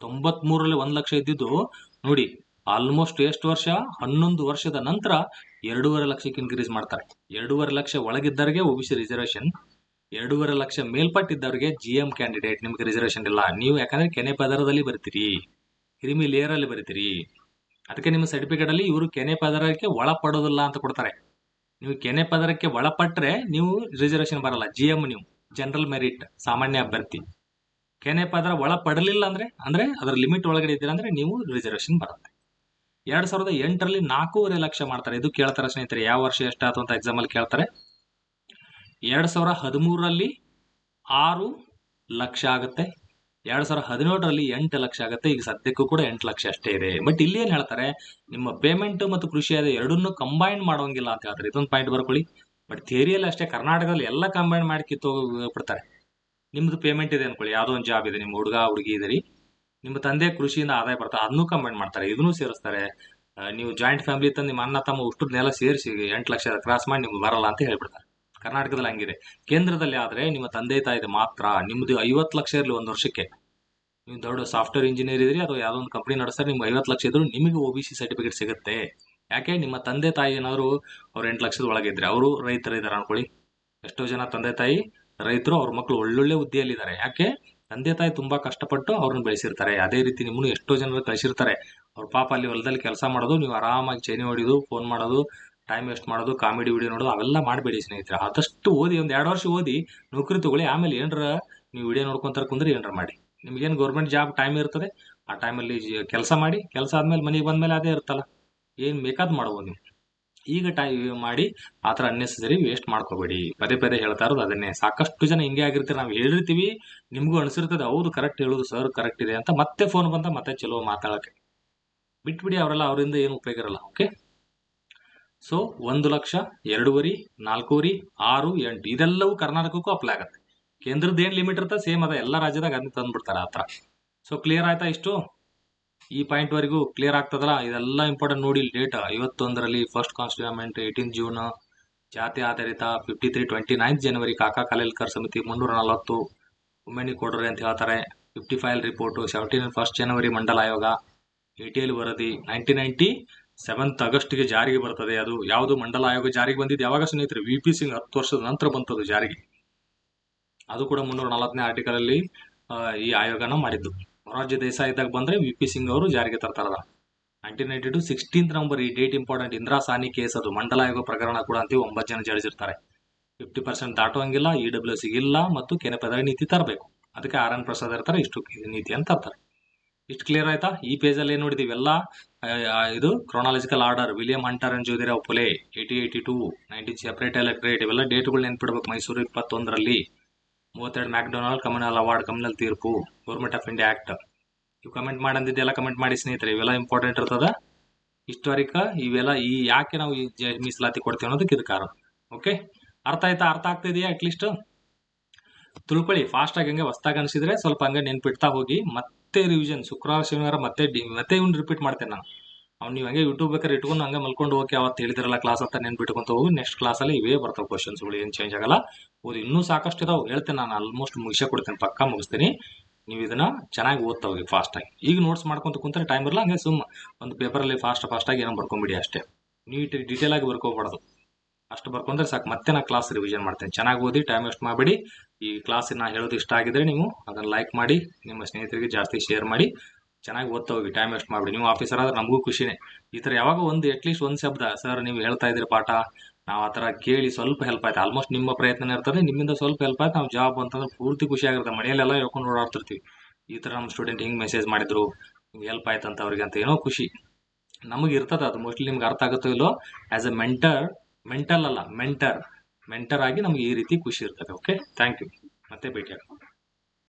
ತೊಂಬತ್ ಒಂದು ಲಕ್ಷ ಇದ್ದಿದ್ದು, ನೋಡಿ ಆಲ್ಮೋಸ್ಟ್ ಎಷ್ಟು ವರ್ಷ? ಹನ್ನೊಂದು ವರ್ಷದ ನಂತರ ಎರಡೂವರೆ ಲಕ್ಷಕ್ಕೆ ಇನ್ಕ್ರೀಸ್ ಮಾಡ್ತಾರೆ. ಎರಡೂವರೆ ಲಕ್ಷ ಒಳಗಿದ್ದವರಿಗೆ ಒ ಬಿ ಸಿ ರಿಸರ್ವೇಷನ್ ಎರಡೂವರೆ ಲಕ್ಷ ಮೇಲ್ಪಟ್ಟಿದ್ದವರಿಗೆ ಜಿ ಎಂ ಕ್ಯಾಂಡಿಡೇಟ್ ನಿಮಗೆ ರಿಸರ್ವೇಷನ್ ಇಲ್ಲ. ನೀವು ಯಾಕಂದ್ರೆ ಕೆನೆ ಪದರದಲ್ಲಿ ಬರ್ತೀರಿ. ಕ್ರಿಮಿ ಲೇಯರ್ ಅಲ್ಲಿ ಬರ್ತೀರಿ. ಅದಕ್ಕೆ ನಿಮ್ಮ ಸರ್ಟಿಫಿಕೇಟ್ ಅಲ್ಲಿ ಇವರು ಕೆನೆ ಪದರಕ್ಕೆ ಒಳಪಡೋದಿಲ್ಲ ಅಂತ ಕೊಡ್ತಾರೆ. ನೀವು ಕೆನೆ ಪದರಕ್ಕೆ ಒಳಪಟ್ಟರೆ ನೀವು ರಿಸರ್ವೇಷನ್ ಬರಲ್ಲ ಜಿ ಎಂ ನೀವು ಜನರಲ್ ಮೆರಿಟ್ ಸಾಮಾನ್ಯ ಅಭ್ಯರ್ಥಿ. ಕೆನೆ ಪದರ ಒಳಪಡಲಿಲ್ಲ ಅಂದ್ರೆ ಅಂದ್ರೆ ಅದರ ಲಿಮಿಟ್ ಒಳಗಡೆ ಇದ್ದೀರಾ ಅಂದ್ರೆ ನೀವು ರಿಸರ್ವೇಷನ್ ಬರುತ್ತೆ. ಎರಡ್ ಸಾವಿರದ ಎಂಟರಲ್ಲಿ ನಾಲ್ಕೂವರೆ ಲಕ್ಷ ಮಾಡ್ತಾರೆ. ಇದು ಕೇಳ್ತಾರೆ ಸ್ನೇಹಿತರೆ, ಯಾವ ವರ್ಷ ಎಷ್ಟಾಯ್ತು ಅಂತ ಎಕ್ಸಾಮ್ ಅಲ್ಲಿ ಕೇಳ್ತಾರೆ. ಎರಡ್ ಸಾವಿರ ಹದಿಮೂರರಲ್ಲಿ ಆರು ಲಕ್ಷ ಆಗುತ್ತೆ. ಎರಡ್ ಸಾವಿರದ ಹದಿನೇಳರಲ್ಲಿ ಎಂಟು ಲಕ್ಷ ಆಗುತ್ತೆ, ಈಗ ಸದ್ಯಕ್ಕೂ ಕೂಡ ಎಂಟು ಲಕ್ಷ ಅಷ್ಟೇ ಇದೆ. ಬಟ್ ಇಲ್ಲಿ ಏನ್ ಹೇಳ್ತಾರೆ, ನಿಮ್ಮ ಪೇಮೆಂಟ್ ಮತ್ತು ಕೃಷಿ ಆದ ಎರಡನ್ನೂ ಕಂಬೈನ್ ಮಾಡೋಂಗಿಲ್ಲ ಅಂತ ಹೇಳ್ತಾರೆ. ಇದೊಂದು ಪಾಯಿಂಟ್ ಬರ್ಕೊಳ್ಳಿ. ಬಟ್ ಥಿಯರಿಯಲ್ಲಿ ಅಷ್ಟೇ, ಕರ್ನಾಟಕದಲ್ಲಿ ಎಲ್ಲ ಕಂಬೈನ್ ಮಾಡಿ ಕಿತ್ತು ಬಿಡ್ತಾರೆ ನಿಮ್ದು ಪೇಮೆಂಟ್ ಇದೆ ಅನ್ಕೊಳ್ಳಿ. ಯಾವುದೋ ಒಂದು ಜಾಬ್ ಇದೆ, ನಿಮ್ಮ ಹುಡುಗ, ಹುಡುಗಿ ಇದರಿ ನಿಮ್ಮ ತಂದೆ ಕೃಷಿಯಿಂದ ಆದಾಯ ಬರ್ತಾರೆ ಅದನ್ನು ಕಂಬೈನ್ ಮಾಡ್ತಾರೆ. ಇದನ್ನೂ ಸೇರಿಸ್ತಾರೆ. ನೀವು ಜಾಯಿಂಟ್ ಫ್ಯಾಮಿಲಿ ತಂದು ನಿಮ್ಮ ಅಣ್ಣ, ತಮ್ಮ ಉಷ್ಟನ್ನೆಲ್ಲ ಸೇರಿಸಿ ಎಂಟು ಲಕ್ಷ ಕ್ರಾಸ್ ಮಾಡಿ ನಿಮ್ಗೆ ಬರಲ್ಲ ಅಂತ ಹೇಳ್ಬಿಡ್ತಾರೆ. ಕರ್ನಾಟಕದಲ್ಲಿ ಹಂಗಿದೆ. ಕೇಂದ್ರದಲ್ಲಿ ಆದ್ರೆ ನಿಮ್ಮ ತಂದೆ ತಾಯಿದೆ ಮಾತ್ರ ನಿಮ್ದು ಐವತ್ತು ಲಕ್ಷ ಇರಲಿ ಒಂದು ವರ್ಷಕ್ಕೆ. ನೀವು ದೊಡ್ಡ ಸಾಫ್ಟ್ವೇರ್ ಇಂಜಿನಿಯರ್ ಇದ್ರಿ ಅಥವಾ ಯಾವುದೋ ಒಂದು ಕಂಪ್ನಿ ನಡೆಸ್ತಾರೆ, ನಿಮ್ಗೆ ಐವತ್ತು ಲಕ್ಷ ಇದ್ರು ನಿಮಗೆ ಒ ಬಿ ಸಿ ಸರ್ಟಿಫಿಕೇಟ್ ಸಿಗುತ್ತೆ. ಯಾಕೆ? ನಿಮ್ಮ ತಂದೆ ತಾಯಿ ಏನಾದ್ರು ಅವ್ರು ಎಂಟು ಲಕ್ಷದ ಒಳಗಿದ್ರೆ ಅವರು ರೈತರು ಇದಾರೆ ಅನ್ಕೊಳ್ಳಿ. ಎಷ್ಟೋ ಜನ ತಂದೆ ತಾಯಿ, ರೈತರು ಅವ್ರ ಮಕ್ಕಳು ಒಳ್ಳೊಳ್ಳೆ ಹುದ್ದೆಯಲ್ಲಿದ್ದಾರೆ ಯಾಕೆ? ತಂದೆ ತಾಯಿ ತುಂಬಾ ಕಷ್ಟಪಟ್ಟು ಅವ್ರನ್ನ ಬೆಳೆಸಿರ್ತಾರೆ. ಅದೇ ರೀತಿ ನಿಮ್ಮನ್ನು ಎಷ್ಟೋ ಜನರು ಕಳಿಸಿರ್ತಾರೆ. ಅವ್ರ ಪಾಪ ಅಲ್ಲಿ ಹೊಲದಲ್ಲಿ ಕೆಲಸ ಮಾಡೋದು, ನೀವು ಆರಾಮಾಗಿ ಚೈನಿ ಹೊಡಿಯೋದು ಫೋನ್ ಮಾಡೋದು ಟೈಮ್ ವೇಸ್ಟ್ ಮಾಡೋದು ಕಾಮಿಡಿ ವಿಡಿಯೋ ನೋಡೋದು, ಅವೆಲ್ಲ ಮಾಡಬೇಡಿ ಸ್ನೇಹಿತರೆ. ಆದಷ್ಟು ಓದಿ, ಒಂದು ಎರಡು ವರ್ಷ ಓದಿ, ನೌಕರಿ ತಗೊಳ್ಳಿ. ಆಮೇಲೆ ಏನರ ನೀವು ವಿಡಿಯೋ ನೋಡ್ಕೊಂತಾರ ಕುಂದ್ರೆ ಏನರ ಮಾಡಿ. ನಿಮ್ಗೇನು ಗೌರ್ಮೆಂಟ್ ಜಾಬ್ ಟೈಮ್ ಇರ್ತದೆ, ಆ ಟೈಮಲ್ಲಿ ಕೆಲಸ ಮಾಡಿ, ಕೆಲಸ ಆದಮೇಲೆ ಮನೆಗೆ ಬಂದ್ಮೇಲೆ ಅದೇ ಇರ್ತಲ್ಲ ಏನು ಬೇಕಾದ್ ಮಾಡ್ಬೋದು ನೀವು. ಈಗ ಟೈಮ್ ಮಾಡಿ, ಆ ಥರ ಅನ್ನೆಸರಿ ವೇಸ್ಟ್ ಮಾಡ್ಕೋಬೇಡಿ. ಪದೇ ಪದೇ ಹೇಳ್ತಾ ಇರೋದು ಅದನ್ನೇ. ಸಾಕಷ್ಟು ಜನ ಹಿಂಗೆ ಆಗಿರ್ತೀರಿ, ನಾವು ಹೇಳಿರ್ತೀವಿ, ನಿಮಗೂ ಅನಿಸಿರ್ತದೆ, ಹೌದು ಕರೆಕ್ಟ್ ಹೇಳೋದು ಸರ್ ಕರೆಕ್ಟ್ ಇದೆ ಅಂತ ಮತ್ತೆ ಫೋನ್ ಬಂದ ಮತ್ತೆ ಚಲೋ ಮಾತಾಡೋಕ್ಕೆ. ಬಿಟ್ಬಿಡಿ, ಅವರೆಲ್ಲ ಅವರಿಂದ ಏನು ಉಪಯೋಗ ಇರಲ್ಲ ಓಕೆ ಸೊ ಒಂದು ಲಕ್ಷ, ಎರಡೂವರೆ, ನಾಲ್ಕೂವರೆ, ಆರು, ಎಂಟು, ಇದೆಲ್ಲವೂ ಕರ್ನಾಟಕಕ್ಕೂ ಅಪ್ಲೈ ಆಗುತ್ತೆ. ಕೇಂದ್ರದ ಏನು ಲಿಮಿಟ್ ಇರುತ್ತೆ ಸೇಮ್ ಅದ, ಎಲ್ಲ ರಾಜ್ಯದಾಗ ಅದನ್ನ ತಂದ್ಬಿಡ್ತಾರೆ ಆ ಥರ. ಸೊ ಕ್ಲಿಯರ್ ಆಯ್ತಾ ಇಷ್ಟು? ಈ ಪಾಯಿಂಟ್ ವರೆಗೂ ಕ್ಲಿಯರ್ ಆಗ್ತದಲ್ಲ? ಇದೆಲ್ಲ ಇಂಪಾರ್ಟೆಂಟ್ ನೋಡಿ date ಐವತ್ತೊಂದರಲ್ಲಿ first constitution amendment eighteen June ಜಾತಿ ಆಧಾರಿತ fifty three twenty ninth January Kaka Kalelkar ಸಮಿತಿ ಮುನ್ನೂರ ನಲವತ್ತು ಉಮೇಣಿ ಕೊಡ್ರಿ ಅಂತ ಹೇಳ್ತಾರೆ. Fifty five report seventeen first January Mandal ಆಯೋಗ ಎಲ್ ವರದಿ ನೈನ್ಟೀನ್ ನೈನ್ಟಿ ಸೆವೆಂತ್ ಆಗಸ್ಟ್ಗೆ ಜಾರಿಗೆ ಬರ್ತದೆ. ಅದು ಯಾವುದು ಮಂಡಲ ಆಯೋಗ ಜಾರಿಗೆ ಬಂದಿದ್ದು ಯಾವಾಗ ಸ್ನೇಹಿತರೆ? ವಿ ಪಿ ಸಿಂಗ್ ಹತ್ತು ವರ್ಷದ ನಂತರ ಬಂತದು ಜಾರಿಗೆ. ಅದು ಕೂಡ ಮುನ್ನೂರ ನಲವತ್ತನೇ ಆರ್ಟಿಕಲ್ ಅಲ್ಲಿ ಆ, ಈ ಆಯೋಗನ ಮಾಡಿದ್ದು. ಮೊರಾರ್ಜಿ ದೇಸಾಯಿ ಇದ್ದಾಗ ಬಂದ್ರೆ ವಿ ಪಿ ಸಿಂಗ್ ಅವರು ಜಾರಿಗೆ ತರ್ತಾರದ nineteen ninety two sixteenth number ಈ date important Indira Sawhney case ಅದು. ಮಂಡಲ ಆಯೋಗ ಪ್ರಕರಣ ಕೂಡ ಅಂತೀವಿ. ಒಂಬತ್ತು ಜನ ಜಡ್ಜಿರ್ತಾರೆ. ಫಿಫ್ಟಿ ಪರ್ಸೆಂಟ್ ದಾಟುವಂಗಿಲ್ಲ ಇ ಡಬ್ಲ್ಯೂ ಸಿಗಿಲ್ಲ ಮತ್ತು ಕೆನೆಪದ ನೀತಿ ತರಬೇಕು. ಅದಕ್ಕೆ ಆರ್ ಎನ್ ಪ್ರಸಾದ್ ಇರ್ತಾರೆ. ಇಷ್ಟು ನೀತಿ ಅಂತ ತರ್ತಾರೆ. ಇಷ್ಟು ಕ್ಲಿಯರ್ ಆಯ್ತಾ? ಈ ಪೇಜ್ ಅಲ್ಲಿ ಏನ್ ನೋಡಿದೀವಿ? ಎಲ್ಲ ಇದು chronological order William Hunter and Jyotirao Phule eighty eighty two nineteen separate electorate ಇವೆಲ್ಲ ಡೇಟ್ಗಳು ನೆನ್ಪಿಡ್ಬೇಕು ಮೈಸೂರು ಇಪ್ಪತ್ತೊಂದರಲ್ಲಿ ಮೂವತ್ತೆರಡು ಮ್ಯಾಕ್ಡೊನಾಲ್ಡ್ ಕಮ್ಯುನಲ್ ಅವಾರ್ಡ್ ಕಮ್ಯುನಲ್ ತೀರ್ಪು ಗೌರ್ಮೆಂಟ್ ಆಫ್ ಇಂಡಿಯಾ ಆಕ್ಟ್ ಇವು ಕಮೆಂಟ್ ಮಾಡಂದಿದ್ದೆಲ್ಲ ಕಮೆಂಟ್ ಮಾಡಿ ಸ್ನೇಹಿತರೆ, ಇವೆಲ್ಲ ಇಂಪಾರ್ಟೆಂಟ್ ಇರ್ತದ? ಹಿಸ್ಟಾರಿಕ ಇವೆಲ್ಲ ಈ ಯಾಕೆ ನಾವು ಈ ಮೀಸಲಾತಿ ಕೊಡ್ತೀವಿ ಅನ್ನೋದಕ್ಕೆ ಇದು ಕಾರಣ. ಓಕೆ ಅರ್ಥ ಆಯ್ತಾ? ಅರ್ಥ ಆಗ್ತಿದೆಯಾ ಅಟ್ಲೀಸ್ಟ್ ತಿಳ್ಕೊಳ್ಳಿ ಫಾಸ್ಟ್ ಆಗಿ ಹಂಗೆ ಹೊಸ್ದಾಗಿ ಅನಿಸಿದ್ರೆ ಸ್ವಲ್ಪ ಹಂಗೆ ನೆನ್ಪಿಡ್ತಾ ಹೋಗಿ. ಮತ್ತೆ ರಿವಿಷನ್ ಶುಕ್ರವಾರ, ಶನಿವಾರ ಮತ್ತೆ ಮತ್ತೆ ಇವ್ನು ರಿಪೀಟ್ ಮಾಡ್ತೇನೆ ನಾನು. ಅವ್ನು ನೀವು ಹಂಗೆ ಯೂಟ್ಯೂಬ್ ಬೇಕಾದ್ರೆ ಇಟ್ಕೊಂಡು ಹಂಗೆ ಮಲ್ಕೊಂಡು ಓಕೆ ಅವತ್ತು ಹೇಳಿದಿರಲ್ಲ ಕ್ಲಾಸ್ ಅಂತ ನೆನ್ಪಿಟ್ಕೊಂತ ಹೋಗಿ. ನೆಕ್ಸ್ಟ್ ಕ್ಲಾಸಲ್ಲಿ ಇವೇ ಬರ್ತಾವೆ ಕ್ವಶನ್ಸ್ಗಳು ಏನು ಚೇಂಜ್ ಆಗಲ್ಲ. ಓದಿ, ಇನ್ನೂ ಸಾಕಷ್ಟು ಇದಾವೆ. ಹೇಳ್ತೇನೆ ನಾನು ಆಲ್ಮೋಸ್ಟ್ ಮುಗಿಸೇ ಕೊಡ್ತೇನೆ, ಪಕ್ಕ ಮುಗಿಸ್ತೀನಿ. ನೀವು ಇದನ್ನ ಚೆನ್ನಾಗಿ ಓದ್ತಾ ಹೋಗಿ ಫಾಸ್ಟ್ ಆಗಿ. ಈಗ ನೋಟ್ಸ್ ಮಾಡ್ಕೊಂತ ಕುಂತ್ರೆ ಟೈಮ್ ಇರಲ್ಲ, ಹಂಗೆ ಸುಮ್ಮ ಒಂದು ಪೇಪರಲ್ಲಿ ಫಾಸ್ಟ್ ಫಾಸ್ಟ್ ಆಗಿ ಏನೋ ಬರ್ಕೊಂಬಿಡಿ ಅಷ್ಟೇ. ನೀಟ್ ಡೀಟೇಲ್ ಆಗಿ ಬರ್ಕೋಬಾರ್ದು. ಅಷ್ಟು ಬರ್ಕೊಂಡ್ರೆ ಸಾಕು. ಮತ್ತೆ ನಾ ಕ್ಲಾಸ್ ರಿವಿಷನ್ ಮಾಡ್ತೇನೆ. ಚೆನ್ನಾಗಿ ಓದಿ ಟೈಮ್ ವೇಸ್ಟ್ ಮಾಡಬೇಡಿ. ಈ ಕ್ಲಾಸ್ ನಾ ಹೇಳೋದು ಇಷ್ಟ ಆಗಿದ್ರೆ ನೀವು ಅದನ್ನ ಲೈಕ್ ಮಾಡಿ, ನಿಮ್ಮ ಸ್ನೇಹಿತರಿಗೆ ಜಾಸ್ತಿ ಶೇರ್ ಮಾಡಿ, ಚೆನ್ನಾಗಿ ಓದ್ತಾ ಹೋಗಿ ಟೈಮ್ ವೇಸ್ಟ್ ಮಾಡಿ ನೀವು ಆಫೀಸರ್ ಆದ್ರೆ ನಮಗೂ ಖುಷಿನೇ. ಈ ಥರ ಯಾವಾಗ ಒಂದು ಅಟ್ಲೀಸ್ಟ್ ಒಂದು ಶಬ್ದ ಸರ್ ನೀವು ಹೇಳ್ತಾ ಇದ್ದೀರಿ ಪಾಠ, ನಾವು ಆ ಥರ ಕೇಳಿ ಸ್ವಲ್ಪ ಹೆಲ್ಪ್ ಆಯ್ತು. ಆಲ್ಮೋಸ್ಟ್ ನಿಮ್ಮ ಪ್ರಯತ್ನ ಇರ್ತದೆ, ನಿಮ್ಮಿಂದ ಸ್ವಲ್ಪ ಹೆಲ್ಪ್ ಆಯ್ತು, ನಾವು ಜಾಬ್ ಅಂತಂದ್ರೆ ಪೂರ್ತಿ ಖುಷಿ ಆಗಿರುತ್ತೆ. ಮನೆಯಲ್ಲೆಲ್ಲ ಹೇಳ್ಕೊಂಡು ಓಡಾಡ್ತಿರ್ತೀವಿ. ಈ ಥರ ನಮ್ಮ ಸ್ಟೂಡೆಂಟ್ ಹಿಂಗೆ ಮೆಸೇಜ್ ಮಾಡಿದ್ರು ಹೆಲ್ಪ್ ಆಯ್ತು ಅಂತ ಅವ್ರಿಗೆ ಅಂತ ಏನೋ ಖುಷಿ. ನಮಗೆ ಇರ್ತದೆ ಅದು. ಮೋಸ್ಟ್ಲಿ ನಿಮ್ಗೆ ಅರ್ಥ ಆಗುತ್ತೋ ಇಲ್ಲೋ ಆಸ್ ಎ ಮೆಂಟರ್ ಮೆಂಟಲ್ ಅಲ್ಲ ಮೆಂಟರ್ ಮೆಂಟರ್ ಆಗಿ ನಮ್ಗೆ ಈ ರೀತಿ ಖುಷಿ ಇರ್ತದೆ ಓಕೆ ಥ್ಯಾಂಕ್ ಯು ಮತ್ತೆ ಭೇಟಿ ಆಗೋಣ